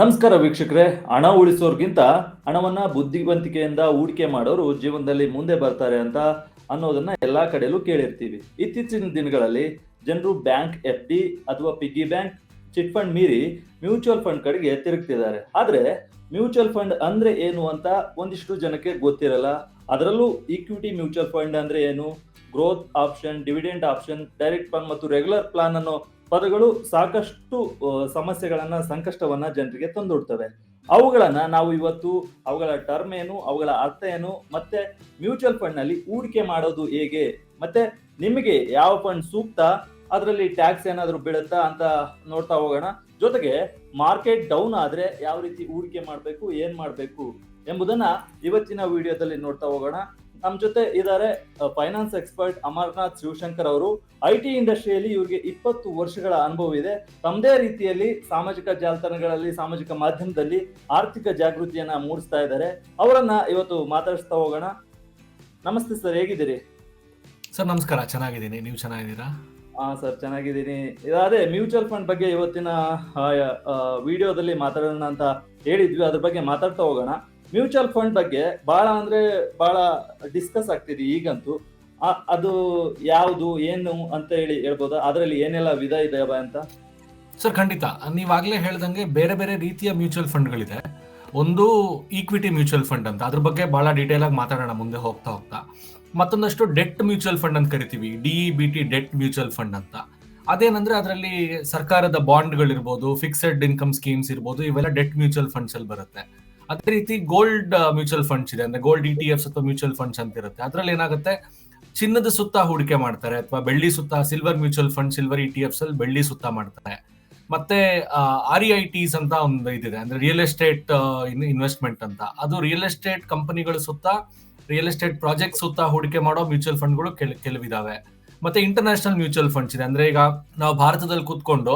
ನಮಸ್ಕಾರ ವೀಕ್ಷಕರೇ. ಹಣ ಉಳಿಸೋರ್ಗಿಂತ ಹಣವನ್ನ ಬುದ್ಧಿವಂತಿಕೆಯಿಂದ ಹೂಡಿಕೆ ಮಾಡೋರು ಜೀವನದಲ್ಲಿ ಮುಂದೆ ಬರ್ತಾರೆ ಅಂತ ಅನ್ನೋದನ್ನ ಎಲ್ಲಾ ಕಡೆಯಲ್ಲೂ ಕೇಳಿರ್ತೀವಿ. ಇತ್ತೀಚಿನ ದಿನಗಳಲ್ಲಿ ಜನರು ಬ್ಯಾಂಕ್, ಎಫ್ ಡಿ ಅಥವಾ ಪಿಗ್ಗಿ ಬ್ಯಾಂಕ್, ಚಿಟ್ ಫಂಡ್ ಮೀರಿ ಮ್ಯೂಚುವಲ್ ಫಂಡ್ ಕಡೆಗೆ ತಿರುಗ್ತಿದ್ದಾರೆ. ಆದ್ರೆ ಮ್ಯೂಚುವಲ್ ಫಂಡ್ ಅಂದ್ರೆ ಏನು ಅಂತ ಒಂದಿಷ್ಟು ಜನಕ್ಕೆ ಗೊತ್ತಿರಲ್ಲ. ಅದರಲ್ಲೂ ಈಕ್ವಿಟಿ ಮ್ಯೂಚುವಲ್ ಫಂಡ್ ಅಂದ್ರೆ ಏನು? Growth option, dividend option, direct fund ಮತ್ತು ರೆಗ್ಯುಲರ್ ಪ್ಲಾನ್ ಅನ್ನೋ ಪದಗಳು ಸಾಕಷ್ಟು ಸಮಸ್ಯೆಗಳನ್ನ, ಸಂಕಷ್ಟವನ್ನ ಜನರಿಗೆ ತಂದೊಡ್ತವೆ. ಅವುಗಳನ್ನ ನಾವು ಇವತ್ತು ಅವುಗಳ ಟರ್ಮ್ ಏನು, ಅವುಗಳ ಅರ್ಥ ಏನು, ಮತ್ತೆ ಮ್ಯೂಚುವಲ್ ಫಂಡ್ನಲ್ಲಿ ಹೂಡಿಕೆ ಮಾಡೋದು ಹೇಗೆ, ಮತ್ತೆ ನಿಮಗೆ ಯಾವ ಫಂಡ್ ಸೂಕ್ತ, ಅದರಲ್ಲಿ ಟ್ಯಾಕ್ಸ್ ಏನಾದರೂ ಬೀಳುತ್ತಾ ಅಂತ ನೋಡ್ತಾ ಹೋಗೋಣ. ಜೊತೆಗೆ ಮಾರ್ಕೆಟ್ ಡೌನ್ ಆದ್ರೆ ಯಾವ ರೀತಿ ಹೂಡಿಕೆ ಮಾಡಬೇಕು, ಏನ್ ಮಾಡಬೇಕು ಎಂಬುದನ್ನ ಇವತ್ತಿನ ವಿಡಿಯೋದಲ್ಲಿ ನೋಡ್ತಾ ಹೋಗೋಣ. ನಮ್ಮ ಜೊತೆ ಇದ್ದಾರೆ ಫೈನಾನ್ಸ್ ಎಕ್ಸ್ಪರ್ಟ್ ಅಮರ್ನಾಥ್ ಶಿವಶಂಕರ್ ಅವರು. ಐ ಟಿ ಇಂಡಸ್ಟ್ರಿಯಲ್ಲಿ ಇವರಿಗೆ ಇಪ್ಪತ್ತು ವರ್ಷಗಳ ಅನುಭವ ಇದೆ. ತಮ್ಮದೇ ರೀತಿಯಲ್ಲಿ ಸಾಮಾಜಿಕ ಜಾಲತಾಣಗಳಲ್ಲಿ ಸಾಮಾಜಿಕ ಮಾಧ್ಯಮದಲ್ಲಿ ಆರ್ಥಿಕ ಜಾಗೃತಿಯನ್ನ ಮೂಡಿಸ್ತಾ ಇದ್ದಾರೆ. ಅವರನ್ನ ಇವತ್ತು ಮಾತಾಡಿಸ್ತಾ ಹೋಗೋಣ. ನಮಸ್ತೆ ಸರ್ ಹೇಗಿದ್ದೀರಿ? ಸರ್ ನಮಸ್ಕಾರ. ಚೆನ್ನಾಗಿದ್ದೀನಿ. ನೀವು ಚೆನ್ನಾಗಿದ್ದೀರಾ? ಹಾ ಸರ್ ಚೆನ್ನಾಗಿದ್ದೀನಿ. ಅದೇ ಮ್ಯೂಚುವಲ್ ಫಂಡ್ ಬಗ್ಗೆ ಇವತ್ತಿನ ವಿಡಿಯೋದಲ್ಲಿ ಮಾತಾಡೋಣ ಅಂತ ಹೇಳಿದ್ವಿ. ಅದ್ರ ಬಗ್ಗೆ ಮಾತಾಡ್ತಾ ಹೋಗೋಣ. ಮ್ಯೂಚುವಲ್ ಫಂಡ್ ಬಗ್ಗೆ ಬಹಳ ಅಂದ್ರೆ ಬಹಳ ಡಿಸ್ಕಸ್ ಆಗ್ತಿದೆ ಈಗಂತೂ. ಅದು ಯಾವುದು, ಏನು ಅಂತ ಹೇಳಿ ಹೇಳ್ಬೋದಾ? ಅದರಲ್ಲಿ ಏನೆಲ್ಲ ವಿಧ ಇದೆ ಅಂತ? ಸರ್, ಖಂಡಿತ. ನೀವಾಗಲೇ ಹೇಳ್ದಂಗೆ ಬೇರೆ ಬೇರೆ ರೀತಿಯ ಮ್ಯೂಚುವಲ್ ಫಂಡ್ಗಳಿದೆ. ಒಂದು ಈಕ್ವಿಟಿ ಮ್ಯೂಚುವಲ್ ಫಂಡ್ ಅಂತ. ಅದ್ರ ಬಗ್ಗೆ ಬಹಳ ಡೀಟೇಲ್ ಆಗಿ ಮಾತಾಡೋಣ ಮುಂದೆ ಹೋಗ್ತಾ ಹೋಗ್ತಾ. ಮತ್ತೊಂದಷ್ಟು ಡೆಟ್ ಮ್ಯೂಚುವಲ್ ಫಂಡ್ ಅಂತ ಕರಿತೀವಿ. D B T debt mutual fund ಅಂತ. ಅದೇನಂದ್ರೆ ಅದರಲ್ಲಿ ಸರ್ಕಾರದ ಬಾಂಡ್ಗಳಿರ್ಬೋದು ಫಿಕ್ಸೆಡ್ ಇನ್ಕಮ್ ಸ್ಕೀಮ್ಸ್ ಇರ್ಬೋದು, ಇವೆಲ್ಲ ಡೆಟ್ ಮ್ಯೂಚುವಲ್ ಫಂಡ್ಸ್ ಅಲ್ಲಿ ಬರುತ್ತೆ. ಅದೇ ರೀತಿ ಗೋಲ್ಡ್ ಮ್ಯೂಚುವಲ್ ಫಂಡ್ಸ್ ಇದೆ. ಅಂದ್ರೆ ಗೋಲ್ಡ್ ಇ ಟಿ ಎಫ್ಸ್ ಅಥವಾ ಮ್ಯೂಚುವಲ್ ಫಂಡ್ಸ್ ಅಂತ ಇರುತ್ತೆ. ಅದ್ರಲ್ಲಿ ಏನಾಗುತ್ತೆ? ಚಿನ್ನದ ಸುತ್ತ ಹೂಡಿಕೆ ಮಾಡ್ತಾರೆ ಅಥವಾ ಬೆಳ್ಳಿ ಸುತ್ತ, silver mutual fund, silver E T Fs ಅಲ್ಲಿ ಬೆಳ್ಳಿ ಸುತ್ತ ಮಾಡ್ತಾರೆ. ಮತ್ತೆ ಆರ್ ಐ ಟಿಸ್ ಅಂತ ಒಂದು ಇದಿದೆ. ಅಂದ್ರೆ ರಿಯಲ್ ಎಸ್ಟೇಟ್ ಇನ್ವೆಸ್ಟ್ಮೆಂಟ್ ಅಂತ. ಅದು ರಿಯಲ್ ಎಸ್ಟೇಟ್ ಕಂಪನಿಗಳ ಸುತ್ತ, ರಿಯಲ್ ಎಸ್ಟೇಟ್ ಪ್ರಾಜೆಕ್ಟ್ ಸುತ್ತ ಹೂಡಿಕೆ ಮಾಡೋ ಮ್ಯೂಚುವಲ್ ಫಂಡ್ಗಳು ಕೆಲ, ಕೆಲವಿದಾವೆ. ಮತ್ತೆ ಇಂಟರ್ನ್ಯಾಷನಲ್ ಮ್ಯೂಚುವಲ್ ಫಂಡ್ಸ್ ಇದೆ. ಅಂದ್ರೆ ಈಗ ನಾವು ಭಾರತದಲ್ಲಿ ಕೂತ್ಕೊಂಡು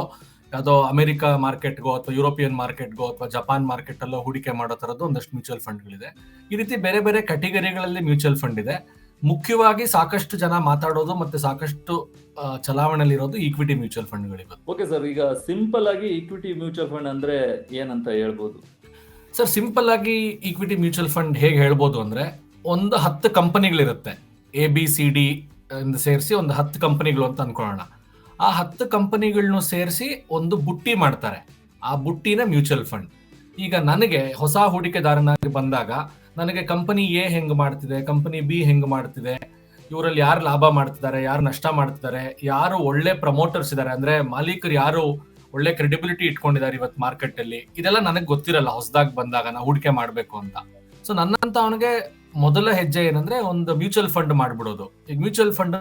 ಯಾವುದೋ ಅಮೆರಿಕ ಮಾರ್ಕೆಟ್ಗೋ ಅಥವಾ ಯುರೋಪಿಯನ್ ಮಾರ್ಕೆಟ್ಗೋ ಅಥವಾ ಜಪಾನ್ ಮಾರ್ಕೆಟ್ ಅಲ್ಲೋ ಹೂಡಿಕೆ ಮಾಡೋ ತರದ್ದು ಒಂದಷ್ಟು ಮ್ಯೂಚುವಲ್ ಫಂಡ್ಗಳಿದೆ. ಈ ರೀತಿ ಬೇರೆ ಬೇರೆ ಕ್ಯಾಟಗರಿಗಳಲ್ಲಿ ಮ್ಯೂಚುವಲ್ ಫಂಡ್ ಇದೆ. ಮುಖ್ಯವಾಗಿ ಸಾಕಷ್ಟು ಜನ ಮಾತಾಡೋದು ಮತ್ತೆ ಸಾಕಷ್ಟು ಚಲಾವಣೆಯಲ್ಲಿ ಚಲಾವಣೆಯಲ್ಲಿರೋದು ಈಕ್ವಿಟಿ ಮ್ಯೂಚುವಲ್ ಫಂಡ್ಗಳಿವೆ. ಓಕೆ ಸರ್ ಈಗ ಸಿಂಪಲ್ ಆಗಿ ಈಕ್ವಿಟಿ ಮ್ಯೂಚುವಲ್ ಫಂಡ್ ಅಂದ್ರೆ ಏನಂತ ಹೇಳ್ಬೋದು? ಸರ್ ಸಿಂಪಲ್ ಆಗಿ ಈಕ್ವಿಟಿ ಮ್ಯೂಚುವಲ್ ಫಂಡ್ ಹೇಗೆ ಹೇಳ್ಬೋದು ಅಂದ್ರೆ ಒಂದು ಹತ್ತು ಕಂಪನಿಗಳಿರುತ್ತೆ. ಎ ಬಿ ಸಿ ಡಿ ಇಂದ ಸೇರಿಸಿ ಒಂದು ಹತ್ತು ಕಂಪನಿಗಳು ಅಂತ ಅನ್ಕೊಳ್ಳೋಣ. ಆ ಹತ್ತು ಕಂಪನಿಗಳನ್ನೂ ಸೇರಿಸಿ ಒಂದು ಬುಟ್ಟಿ ಮಾಡ್ತಾರೆ. ಆ ಬುಟ್ಟಿನ ಮ್ಯೂಚುವಲ್ ಫಂಡ್. ಈಗ ನನಗೆ ಹೊಸ ಹೂಡಿಕೆದಾರನಾಗಿ ಬಂದಾಗ ನನಗೆ ಕಂಪನಿ ಎ ಹೆಂಗ್ ಮಾಡ್ತಿದೆ, ಕಂಪನಿ ಬಿ ಹೆಂಗ್ ಮಾಡ್ತಿದೆ, ಇವರಲ್ಲಿ ಯಾರು ಲಾಭ ಮಾಡ್ತಿದ್ದಾರೆ, ಯಾರು ನಷ್ಟ ಮಾಡ್ತಿದ್ದಾರೆ, ಯಾರು ಒಳ್ಳೆ ಪ್ರಮೋಟರ್ಸ್ ಇದ್ದಾರೆ ಅಂದ್ರೆ ಮಾಲೀಕರು ಯಾರು ಒಳ್ಳೆ ಕ್ರೆಡಿಬಿಲಿಟಿ ಇಟ್ಕೊಂಡಿದ್ದಾರೆ ಇವತ್ತು ಮಾರ್ಕೆಟ್ ಅಲ್ಲಿ ಇದೆಲ್ಲ ನನಗೆ ಗೊತ್ತಿರಲ್ಲ ಹೊಸದಾಗಿ ಬಂದಾಗ ನಾ ಹೂಡಿಕೆ ಮಾಡಬೇಕು ಅಂತ. ಸೊ ನನ್ನಂತ ಅವನಿಗೆ ಮೊದಲ ಹೆಜ್ಜೆ ಏನಂದ್ರೆ ಒಂದು ಮ್ಯೂಚುವಲ್ ಫಂಡ್ ಮಾಡ್ಬಿಡೋದು. ಈಗ ಮ್ಯೂಚುವಲ್ ಫಂಡ್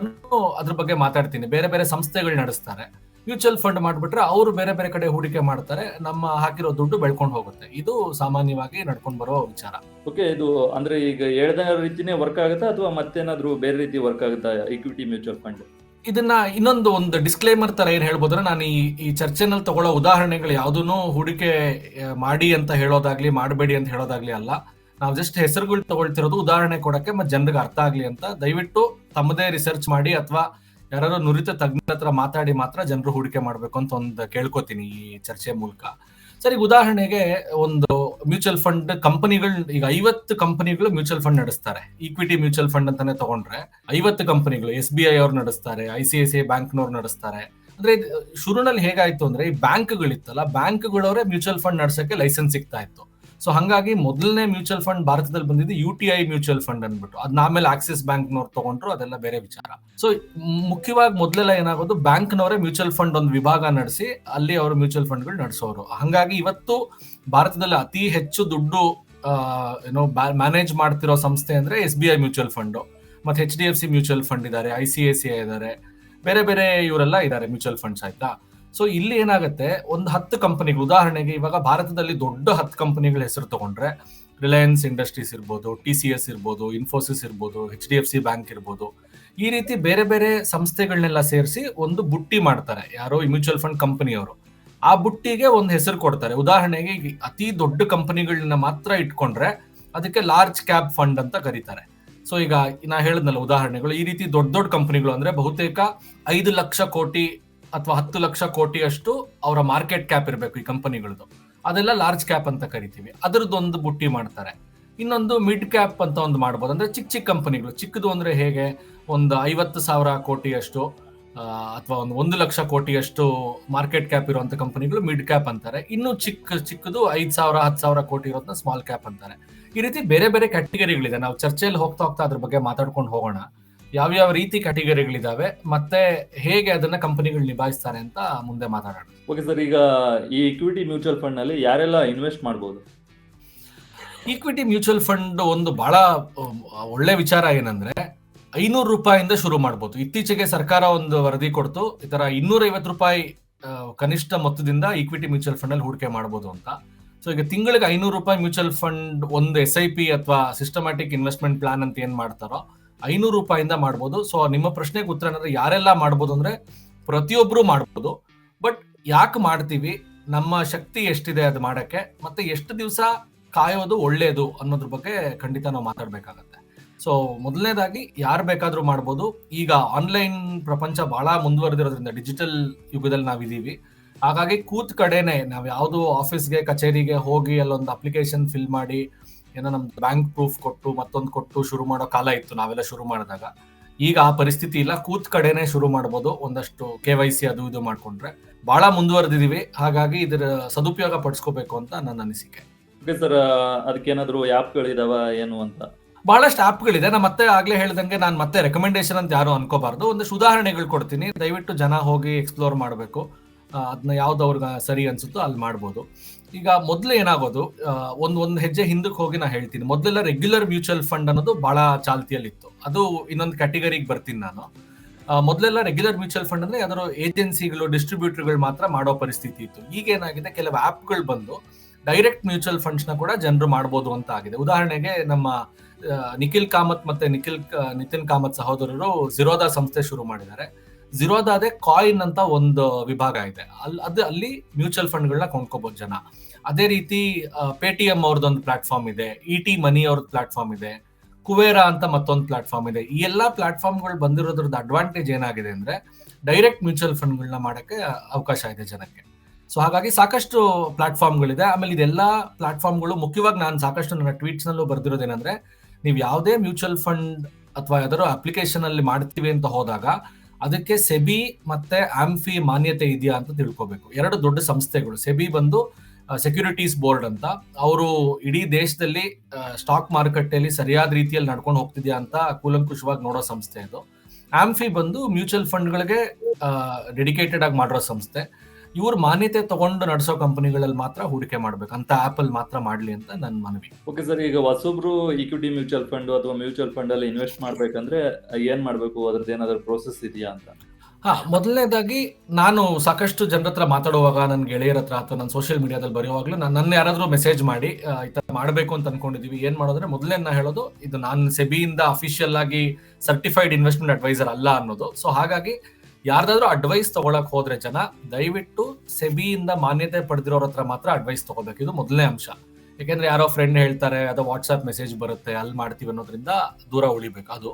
ಅದ್ರ ಬಗ್ಗೆ ಮಾತಾಡ್ತೀನಿ. ಬೇರೆ ಬೇರೆ ಸಂಸ್ಥೆಗಳು ನಡೆಸ್ತಾರೆ. ಮ್ಯೂಚುವಲ್ ಫಂಡ್ ಮಾಡ್ಬಿಟ್ರೆ ಅವರು ಬೇರೆ ಬೇರೆ ಕಡೆ ಹೂಡಿಕೆ ಮಾಡ್ತಾರೆ. ನಮ್ಮ ಹಾಕಿರೋ ದುಡ್ಡು ಬೆಳ್ಕೊಂಡು ಹೋಗುತ್ತೆ. ಇದು ಸಾಮಾನ್ಯವಾಗಿ ನಡ್ಕೊಂಡು ಬರೋ ವಿಚಾರ. ಓಕೆ ಇದು ಅಂದ್ರೆ ಈಗ ಹೇಳ್ದ ರೀತಿನೇ ವರ್ಕ್ ಆಗುತ್ತಾ ಅಥವಾ ಮತ್ತೇನಾದ್ರೂ ಬೇರೆ ರೀತಿ ವರ್ಕ್ ಆಗುತ್ತಾ ಇಕ್ವಿಟಿ ಮ್ಯೂಚುವಲ್ ಫಂಡ್? ಇದನ್ನ ಇನ್ನೊಂದು ಒಂದು ಡಿಸ್ಕ್ಲೇಮರ್ ತರ ಏನ್ ಹೇಳ್ಬೋದ್ರೆ ನಾನು ಈ ಈ ಚರ್ಚೆನಲ್ಲಿ ತಗೊಳ್ಳೋ ಉದಾಹರಣೆಗಳು ಯಾವ್ದೂ ಹೂಡಿಕೆ ಮಾಡಿ ಅಂತ ಹೇಳೋದಾಗ್ಲಿ ಮಾಡಬೇಡಿ ಅಂತ ಹೇಳೋದಾಗ್ಲಿ ಅಲ್ಲ. ನಾವು ಜಸ್ಟ್ ಹೆಸರುಗಳು ತಗೊಳ್ತಿರೋದು ಉದಾಹರಣೆ ಕೊಡಕ್ಕೆ ಮತ್ತೆ ಜನರಿಗೆ ಅರ್ಥ ಆಗ್ಲಿ ಅಂತ. ದಯವಿಟ್ಟು ತಮ್ಮದೇ ರಿಸರ್ಚ್ ಮಾಡಿ ಅಥವಾ ಯಾರು ನುರಿತ ತಜ್ಞರ ಹತ್ರ ಮಾತಾಡಿ ಮಾತ್ರ ಜನರು ಹೂಡಿಕೆ ಮಾಡ್ಬೇಕು ಅಂತ ಒಂದು ಕೇಳ್ಕೊತೀನಿ ಈ ಚರ್ಚೆ ಮೂಲಕ. ಸರಿ, ಉದಾಹರಣೆಗೆ ಒಂದು ಮ್ಯೂಚುವಲ್ ಫಂಡ್ ಕಂಪನಿಗಳು ಈಗ ಐವತ್ತು ಕಂಪನಿಗಳು ಮ್ಯೂಚುವಲ್ ಫಂಡ್ ನಡೆಸ್ತಾರೆ. ಈಕ್ವಿಟಿ ಮ್ಯೂಚುವಲ್ ಫಂಡ್ ಅಂತಾನೆ ತಗೊಂಡ್ರೆ ಐವತ್ತು ಕಂಪನಿಗಳು ಎಸ್ ಬಿ ಐ ಅವ್ರು ನಡೆಸ್ತಾರೆ I C I C I ಬ್ಯಾಂಕ್ನವ್ರು ನಡೆಸ್ತಾರೆ. ಅಂದ್ರೆ ಶುರುನಲ್ಲಿ ಹೇಗಾಯ್ತು ಅಂದ್ರೆ ಈ ಬ್ಯಾಂಕ್ಗಳಿತ್ತಲ್ಲ, ಬ್ಯಾಂಕ್ಗಳವರೇ ಮ್ಯೂಚುವಲ್ ಫಂಡ್ ನಡೆಸಕ್ಕೆ ಲೈಸೆನ್ಸ್ ಸಿಗ್ತಾ ಇತ್ತು. ಸೊ ಹಂಗಾಗಿ ಮೊದಲನೇ ಮ್ಯೂಚುವಲ್ ಫಂಡ್ ಭಾರತದಲ್ಲಿ ಬಂದಿದ್ದು U T I mutual fund ಅಂದ್ಬಿಟ್ಟು. ಅದನ್ನ ಆಮೇಲೆ ಆಕ್ಸಿಸ್ ಬ್ಯಾಂಕ್ನವ್ರು ತಗೊಂಡ್ರು, ಅದೆಲ್ಲ ಬೇರೆ ವಿಚಾರ. ಸೊ ಮುಖ್ಯವಾಗಿ ಮೊದಲೆಲ್ಲ ಏನಾಗೋದು, ಬ್ಯಾಂಕ್ನವರೇ ಮ್ಯೂಚುವಲ್ ಫಂಡ್ ಒಂದು ವಿಭಾಗ ನಡೆಸಿ, ಅಲ್ಲಿ ಅವರು ಮ್ಯೂಚುವಲ್ ಫಂಡ್ಗಳು ನಡೆಸೋರು. ಹಂಗಾಗಿ ಇವತ್ತು ಭಾರತದಲ್ಲಿ ಅತಿ ಹೆಚ್ಚು ದುಡ್ಡು ಏನೋ ಮ್ಯಾನೇಜ್ ಮಾಡ್ತಿರೋ ಸಂಸ್ಥೆ ಅಂದ್ರೆ S B I mutual fund ಮತ್ತೆ H D F C mutual fund ಇದ್ದಾರೆ I C I C I ಇದ್ದಾರೆ ಬೇರೆ ಬೇರೆ ಇವರೆಲ್ಲ ಇದ್ದಾರೆ ಮ್ಯೂಚುವಲ್ ಫಂಡ್ಸ್ ಆಯ್ತಾ? ಸೊ ಇಲ್ಲಿ ಏನಾಗುತ್ತೆ? ಒಂದು ಹತ್ತು ಕಂಪನಿಗಳು, ಉದಾಹರಣೆಗೆ ಇವಾಗ ಭಾರತದಲ್ಲಿ ದೊಡ್ಡ ಹತ್ತು ಕಂಪನಿಗಳ ಹೆಸರು ತಗೊಂಡ್ರೆ ರಿಲಯನ್ಸ್ ಇಂಡಸ್ಟ್ರೀಸ್ ಇರ್ಬೋದು ಟಿ ಸಿ ಎಸ್ ಇರ್ಬೋದು ಇನ್ಫೋಸಿಸ್ ಇರ್ಬೋದು H D F C bank ಇರ್ಬೋದು, ಈ ರೀತಿ ಬೇರೆ ಬೇರೆ ಸಂಸ್ಥೆಗಳನ್ನೆಲ್ಲ ಸೇರಿಸಿ ಒಂದು ಬುಟ್ಟಿ ಮಾಡ್ತಾರೆ. ಯಾರೋ ಮ್ಯೂಚುವಲ್ ಫಂಡ್ ಕಂಪನಿಯವರು. ಆ ಬುಟ್ಟಿಗೆ ಒಂದು ಹೆಸರು ಕೊಡ್ತಾರೆ. ಉದಾಹರಣೆಗೆ ಅತಿ ದೊಡ್ಡ ಕಂಪನಿಗಳನ್ನ ಮಾತ್ರ ಇಟ್ಕೊಂಡ್ರೆ, ಅದಕ್ಕೆ ಲಾರ್ಜ್ ಕ್ಯಾಪ್ ಫಂಡ್ ಅಂತ ಕರೀತಾರೆ. ಸೊ ಈಗ ನಾ ಹೇಳಿದ್ನಲ್ಲ ಉದಾಹರಣೆಗಳು, ಈ ರೀತಿ ದೊಡ್ಡ ದೊಡ್ಡ ಕಂಪನಿಗಳು ಅಂದ್ರೆ ಬಹುತೇಕ ಐದು ಲಕ್ಷ ಕೋಟಿ ಅಥವಾ ಹತ್ತು ಲಕ್ಷ ಕೋಟಿಯಷ್ಟು ಅವರ ಮಾರ್ಕೆಟ್ ಕ್ಯಾಪ್ ಇರಬೇಕು ಈ ಕಂಪನಿಗಳದ್ದು ಅದೆಲ್ಲ ಲಾರ್ಜ್ ಕ್ಯಾಪ್ ಅಂತ ಕರಿತೀವಿ. ಅದರದ್ದೊಂದು ಬುಟ್ಟಿ ಮಾಡ್ತಾರೆ. ಇನ್ನೊಂದು ಮಿಡ್ ಕ್ಯಾಪ್ ಅಂತ ಒಂದು ಮಾಡ್ಬೋದು. ಅಂದ್ರೆ ಚಿಕ್ಕ ಚಿಕ್ಕ ಕಂಪನಿಗಳು. ಚಿಕ್ಕದು ಅಂದ್ರೆ ಹೇಗೆ? ಒಂದು ಐವತ್ತು ಸಾವಿರ ಕೋಟಿಯಷ್ಟು ಅಥವಾ ಒಂದು ಒಂದು ಲಕ್ಷ ಕೋಟಿಯಷ್ಟು ಮಾರ್ಕೆಟ್ ಕ್ಯಾಪ್ ಇರುವಂತ ಕಂಪನಿಗಳು ಮಿಡ್ ಕ್ಯಾಪ್ ಅಂತಾರೆ. ಇನ್ನು ಚಿಕ್ಕ ಚಿಕ್ಕದು ಐದ್ ಸಾವಿರ, ಹತ್ತು ಸಾವಿರ ಕೋಟಿ ಇರೋದನ್ನ ಸ್ಮಾಲ್ ಕ್ಯಾಪ್ ಅಂತಾರೆ. ಈ ರೀತಿ ಬೇರೆ ಬೇರೆ ಕ್ಯಾಟಗರಿಗಳಿದೆ ನಾವು ಚರ್ಚೆಯಲ್ಲಿ ಹೋಗ್ತಾ ಹೋಗ್ತಾ ಅದ್ರ ಬಗ್ಗೆ ಮಾತಾಡ್ಕೊಂಡು ಹೋಗೋಣ. ಯಾವ್ಯಾವ ರೀತಿ ಕ್ಯಾಟಗರಿಗಳಿದಾವೆ ಮತ್ತೆ ಹೇಗೆ ಅದನ್ನ ಕಂಪನಿಗಳು ನಿಭಾಯಿಸ್ತಾರೆ ಅಂತ ಮುಂದೆ ಮಾತಾಡೋಣ. ಓಕೆ ಸರ್ ಈಗ ಈ ಇಕ್ವಿಟಿ ಮ್ಯೂಚುವಲ್ ಫಂಡ್ನಲ್ಲಿ ಯಾರೆಲ್ಲ ಇನ್ವೆಸ್ಟ್ ಮಾಡಬಹುದು ಈಕ್ವಿಟಿ ಮ್ಯೂಚುವಲ್ ಫಂಡ್ ಒಂದು ಬಹಳ ಒಳ್ಳೆ ವಿಚಾರ ಏನಂದ್ರೆ ಐನೂರು ರೂಪಾಯಿಂದ ಶುರು ಮಾಡಬಹುದು ಇತ್ತೀಚೆಗೆ ಸರ್ಕಾರ ಒಂದು ವರದಿ ಕೊಡ್ತು ಈ ತರ ಇನ್ನೂರೈವತ್ತು ರೂಪಾಯಿ ಕನಿಷ್ಠ ಮೊತ್ತದಿಂದ ಈಕ್ವಿಟಿ ಮ್ಯೂಚುವಲ್ ಫಂಡ್ ಅಲ್ಲಿ ಹೂಡಿಕೆ ಮಾಡಬಹುದು ಅಂತ. ಸೊ ಈಗ ತಿಂಗಳಿಗೆ ಐನೂರು ರೂಪಾಯಿ ಮ್ಯೂಚುವಲ್ ಫಂಡ್ ಒಂದು ಎಸ್ ಐ ಪಿ ಅಥವಾ ಸಿಸ್ಟಮ್ಯಾಟಿಕ್ ಇನ್ವೆಸ್ಟ್ಮೆಂಟ್ ಪ್ಲಾನ್ ಅಂತ ಏನ್ ಮಾಡ್ತಾರೋ ಐನೂರು ರೂಪಾಯಿಂದ ಮಾಡ್ಬೋದು. ಸೊ ನಿಮ್ಮ ಪ್ರಶ್ನೆಗೆ ಉತ್ತರ ಏನಂದ್ರೆ ಯಾರೆಲ್ಲ ಮಾಡ್ಬೋದು ಅಂದ್ರೆ ಪ್ರತಿಯೊಬ್ರು ಮಾಡ್ಬೋದು. ಬಟ್ ಯಾಕೆ ಮಾಡ್ತೀವಿ? ನಮ್ಮ ಶಕ್ತಿ ಎಷ್ಟಿದೆ ಅದು ಮಾಡಕ್ಕೆ? ಮತ್ತೆ ಎಷ್ಟು ದಿವಸ ಕಾಯೋದು ಒಳ್ಳೆಯದು ಅನ್ನೋದ್ರ ಬಗ್ಗೆ ಖಂಡಿತ ನಾವು ಮಾತಾಡ್ಬೇಕಾಗತ್ತೆ. ಸೊ ಮೊದಲನೇದಾಗಿ ಯಾರು ಬೇಕಾದರೂ ಮಾಡ್ಬೋದು. ಈಗ ಆನ್ಲೈನ್ ಪ್ರಪಂಚ ಬಹಳ ಮುಂದುವರೆದಿರೋದ್ರಿಂದ ಡಿಜಿಟಲ್ ಯುಗದಲ್ಲಿ ನಾವಿದ್ದೀವಿ. ಹಾಗಾಗಿ ಕೂತ್ ಕಡೆನೆ ನಾವು ಯಾವುದು ಆಫೀಸ್ಗೆ ಕಚೇರಿಗೆ ಹೋಗಿ ಅಲ್ಲೊಂದು ಅಪ್ಲಿಕೇಶನ್ ಫಿಲ್ ಮಾಡಿ ಏನೋ ನಮ್ದು ಬ್ಯಾಂಕ್ ಪ್ರೂಫ್ ಕೊಟ್ಟು ಮತ್ತೊಂದು ಕೊಟ್ಟು ಶುರು ಮಾಡೋ ಕಾಲ ಇತ್ತು ನಾವೆಲ್ಲ ಶುರು ಮಾಡಿದಾಗ. ಈಗ ಆ ಪರಿಸ್ಥಿತಿ ಇಲ್ಲ ಕೂತ್ ಕಡೆನೆ ಶುರು ಮಾಡ್ಬೋದು ಒಂದಷ್ಟು ಕೆ ವೈ ಸಿ ಅದು ಇದು ಮಾಡ್ಕೊಂಡ್ರೆ. ಬಹಳ ಮುಂದುವರೆದಿದೀವಿ ಹಾಗಾಗಿ ಇದರ ಸದುಪಯೋಗ ಪಡಿಸ್ಕೋಬೇಕು ಅಂತ ನನ್ನ ಅನಿಸಿಕೆ. ಸರ್ ಅದಕ್ಕೇನಾದ್ರು ಆ್ಯಪ್ಗಳಿದಾವ ಏನು ಅಂತ? ಬಹಳಷ್ಟು ಆ್ಯಪ್ಗಳಿದೆ ನಾ ಮತ್ತೆ ಆಗ್ಲೇ ಹೇಳ್ದಂಗೆ ನಾನು ಮತ್ತೆ ರೆಕಮೆಂಡೇಶನ್ ಅಂತ ಯಾರು ಅನ್ಕೋಬಾರ್ದು. ಒಂದಷ್ಟು ಉದಾಹರಣೆಗಳು ಕೊಡ್ತೀನಿ ದಯವಿಟ್ಟು ಜನ ಹೋಗಿ ಎಕ್ಸ್ಪ್ಲೋರ್ ಮಾಡಬೇಕು. ಅದನ್ನ ಯಾವ್ದು ಅವ್ರಿಗೆ ಸರಿ ಅನ್ಸುತ್ತೋ ಅಲ್ಲಿ ಮಾಡ್ಬೋದು. ಈಗ ಮೊದಲು ಏನಾಗೋದು ಒಂದು, ಒಂದ್ ಹೆಜ್ಜೆ ಹಿಂದಕ್ಕೆ ಹೋಗಿ ನಾ ಹೇಳ್ತೀನಿ. ಮೊದಲೆಲ್ಲ ರೆಗ್ಯುಲರ್ ಮ್ಯೂಚುವಲ್ ಫಂಡ್ ಅನ್ನೋದು ಬಹಳ ಚಾಲ್ತಿಯಲ್ಲಿತ್ತು. ಅದು ಇನ್ನೊಂದು ಕ್ಯಾಟಗರಿಗೆ ಬರ್ತೀನಿ ನಾನು. ಮೊದ್ಲೆಲ್ಲ ರೆಗ್ಯುಲರ್ ಮ್ಯೂಚುವಲ್ ಫಂಡ್ ಅಂದ್ರೆ ಯಾವ್ದಾದ್ರು ಏಜೆನ್ಸಿಗಳು ಡಿಸ್ಟ್ರಿಬ್ಯೂಟರ್ಗಳು ಮಾತ್ರ ಮಾಡೋ ಪರಿಸ್ಥಿತಿ ಇತ್ತು. ಈಗ ಏನಾಗಿದೆ, ಕೆಲವು ಆ್ಯಪ್ಗಳು ಬಂದು ಡೈರೆಕ್ಟ್ ಮ್ಯೂಚುವಲ್ ಫಂಡ್ಸ್ನ ಕೂಡ ಜನರು ಮಾಡ್ಬೋದು ಅಂತ ಆಗಿದೆ. ಉದಾಹರಣೆಗೆ ನಮ್ಮ ನಿಖಿಲ್ ಕಾಮತ್ ಮತ್ತೆ ನಿಖಿಲ್ ನಿತಿನ್ ಕಾಮತ್ ಸಹೋದರರು ಜಿರೋದಾ ಸಂಸ್ಥೆ ಶುರು ಮಾಡಿದ್ದಾರೆ. ಜಿರೋದಾದೆ ಕಾಯಿನ್ ಅಂತ ಒಂದು ವಿಭಾಗ ಇದೆ. ಅಲ್ಲಿ ಅದು ಅಲ್ಲಿ ಮ್ಯೂಚುವಲ್ ಫಂಡ್ಗಳನ್ನ ಕೊಂಡ್ಕೋಬಹುದು ಜನ. ಅದೇ ರೀತಿ ಪೇಟಿಎಂ ಅವ್ರದ್ದೊಂದು ಪ್ಲಾಟ್ಫಾರ್ಮ್ ಇದೆ ಇ ಟಿ ಮನಿ ಅವ್ರದ್ದು ಪ್ಲಾಟ್ಫಾರ್ಮ್ ಇದೆ ಕುವೇರ ಅಂತ ಮತ್ತೊಂದು ಪ್ಲಾಟ್ಫಾರ್ಮ್ ಇದೆ. ಈ ಎಲ್ಲಾ ಪ್ಲಾಟ್ಫಾರ್ಮ್ಗಳು ಬಂದಿರೋದ್ರದ್ದು ಅಡ್ವಾಂಟೇಜ್ ಏನಾಗಿದೆ ಅಂದ್ರೆ ಡೈರೆಕ್ಟ್ ಮ್ಯೂಚುವಲ್ ಫಂಡ್ಗಳನ್ನ ಮಾಡಕ್ಕೆ ಅವಕಾಶ ಇದೆ ಜನಕ್ಕೆ. ಸೊ ಹಾಗಾಗಿ ಸಾಕಷ್ಟು ಪ್ಲಾಟ್ಫಾರ್ಮ್ಗಳಿದೆ ಆಮೇಲೆ ಇದೆಲ್ಲ ಪ್ಲಾಟ್ಫಾರ್ಮ್ಗಳು ಮುಖ್ಯವಾಗಿ ನಾನು ಸಾಕಷ್ಟು ನನ್ನ ಟ್ವೀಟ್ಸ್ ನಲ್ಲೂ ಬರ್ದಿರೋದೇನಂದ್ರೆ, ನೀವು ಯಾವುದೇ ಮ್ಯೂಚುವಲ್ ಫಂಡ್ ಅಥವಾ ಯಾವ್ದಾದ್ರು ಅಪ್ಲಿಕೇಶನ್ ಅಲ್ಲಿ ಮಾಡ್ತೀವಿ ಅಂತ ಹೋದಾಗ, ಅದಕ್ಕೆ ಸೆಬಿ ಮತ್ತೆ ಆಂಫಿ ಮಾನ್ಯತೆ ಇದೆಯಾ ಅಂತ ತಿಳ್ಕೊಬೇಕು. ಎರಡು ದೊಡ್ಡ ಸಂಸ್ಥೆಗಳು. ಸೆಬಿ ಬಂದು ಸೆಕ್ಯೂರಿಟೀಸ್ ಬೋರ್ಡ್ ಅಂತ, ಅವರು ಇಡೀ ದೇಶದಲ್ಲಿ ಸ್ಟಾಕ್ ಮಾರುಕಟ್ಟೆಯಲ್ಲಿ ಸರಿಯಾದ ರೀತಿಯಲ್ಲಿ ನಡ್ಕೊಂಡು ಹೋಗ್ತಿದ್ಯಾ ಅಂತ ಕೂಲಂಕುಷವಾಗಿ ನೋಡೋ ಸಂಸ್ಥೆ ಇದು. ಆಂಫಿ ಬಂದು ಮ್ಯೂಚುವಲ್ ಫಂಡ್ಗಳಿಗೆ ಡೆಡಿಕೇಟೆಡ್ ಆಗಿ ಮಾಡಿರೋ ಸಂಸ್ಥೆ. ಇವ್ರು ಮಾನ್ಯತೆ ತಗೊಂಡು ನಡೆಸೋ ಕಂಪನಿಗಳಲ್ಲಿ ಮಾತ್ರ ಹೂಡಿಕೆ ಮಾಡ್ಬೇಕು. ಅಂತ ಆಪಲ್ ಮಾತ್ರ ಮಾಡ್ಲಿ ಅಂತ ನನ್ನ ಮನವಿ. ಓಕೆ ಸರ್ ಈಗ ಹೊಸೊಬ್ರು ಇಕ್ವಿಟಿ ಮ್ಯೂಚುವಲ್ ಫಂಡ್ ಅಥವಾ ಮ್ಯೂಚುವಲ್ ಫಂಡ್ ಅಲ್ಲಿ ಇನ್ವೆಸ್ಟ್ ಮಾಡ್ಬೇಕಂದ್ರೆ ಏನ್ ಮಾಡ್ಬೇಕು? ಅದ್ರದ್ದು ಏನಾದ್ರು ಪ್ರೋಸೆಸ್ ಇದೆಯಾ ಅಂತ? ಹಾ, ಮೊದಲನೇದಾಗಿ ನಾನು ಸಾಕಷ್ಟು ಜನರ ಹತ್ರ ಮಾತಾಡುವಾಗ ನನ್ನ ಗೆಳೆಯರ ಹತ್ರ ಅಥವಾ ನನ್ನ ಸೋಷಿಯಲ್ ಮೀಡಿಯಾದಲ್ಲಿ ಬರೆಯುವಾಗಲೂ ನಾನು ನನ್ನ ಯಾರಾದರೂ ಮೆಸೇಜ್ ಮಾಡಿ ಈ ಥರ ಮಾಡಬೇಕು ಅಂತ ಅನ್ಕೊಂಡಿದ್ದೀವಿ ಏನು ಮಾಡೋದ್ರೆ ಮೊದಲೇ ನಾನು ಹೇಳೋದು, ಇದು ನಾನು ಸೆಬಿಯಿಂದ ಅಫಿಷಿಯಲ್ ಆಗಿ ಸರ್ಟಿಫೈಡ್ ಇನ್ವೆಸ್ಟ್ಮೆಂಟ್ ಅಡ್ವೈಸರ್ ಅಲ್ಲ ಅನ್ನೋದು. ಸೊ ಹಾಗಾಗಿ ಯಾರ್ದಾದ್ರೂ ಅಡ್ವೈಸ್ ತಗೊಳಕ್ ಹೋದ್ರೆ ಜನ, ದಯವಿಟ್ಟು ಸೆಬಿಯಿಂದ ಮಾನ್ಯತೆ ಪಡೆದಿರೋರ ಹತ್ರ ಮಾತ್ರ ಅಡ್ವೈಸ್ ತಗೋಬೇಕು. ಇದು ಮೊದಲನೇ ಅಂಶ. ಯಾಕೆಂದ್ರೆ ಯಾರೋ ಫ್ರೆಂಡ್ ಹೇಳ್ತಾರೆ ಅಥವಾ ವಾಟ್ಸ್ಆಪ್ ಮೆಸೇಜ್ ಬರುತ್ತೆ, ಅಲ್ಲಿ ಮಾಡ್ತೀವಿ ಅನ್ನೋದ್ರಿಂದ ದೂರ ಉಳಿಬೇಕು ಅದು.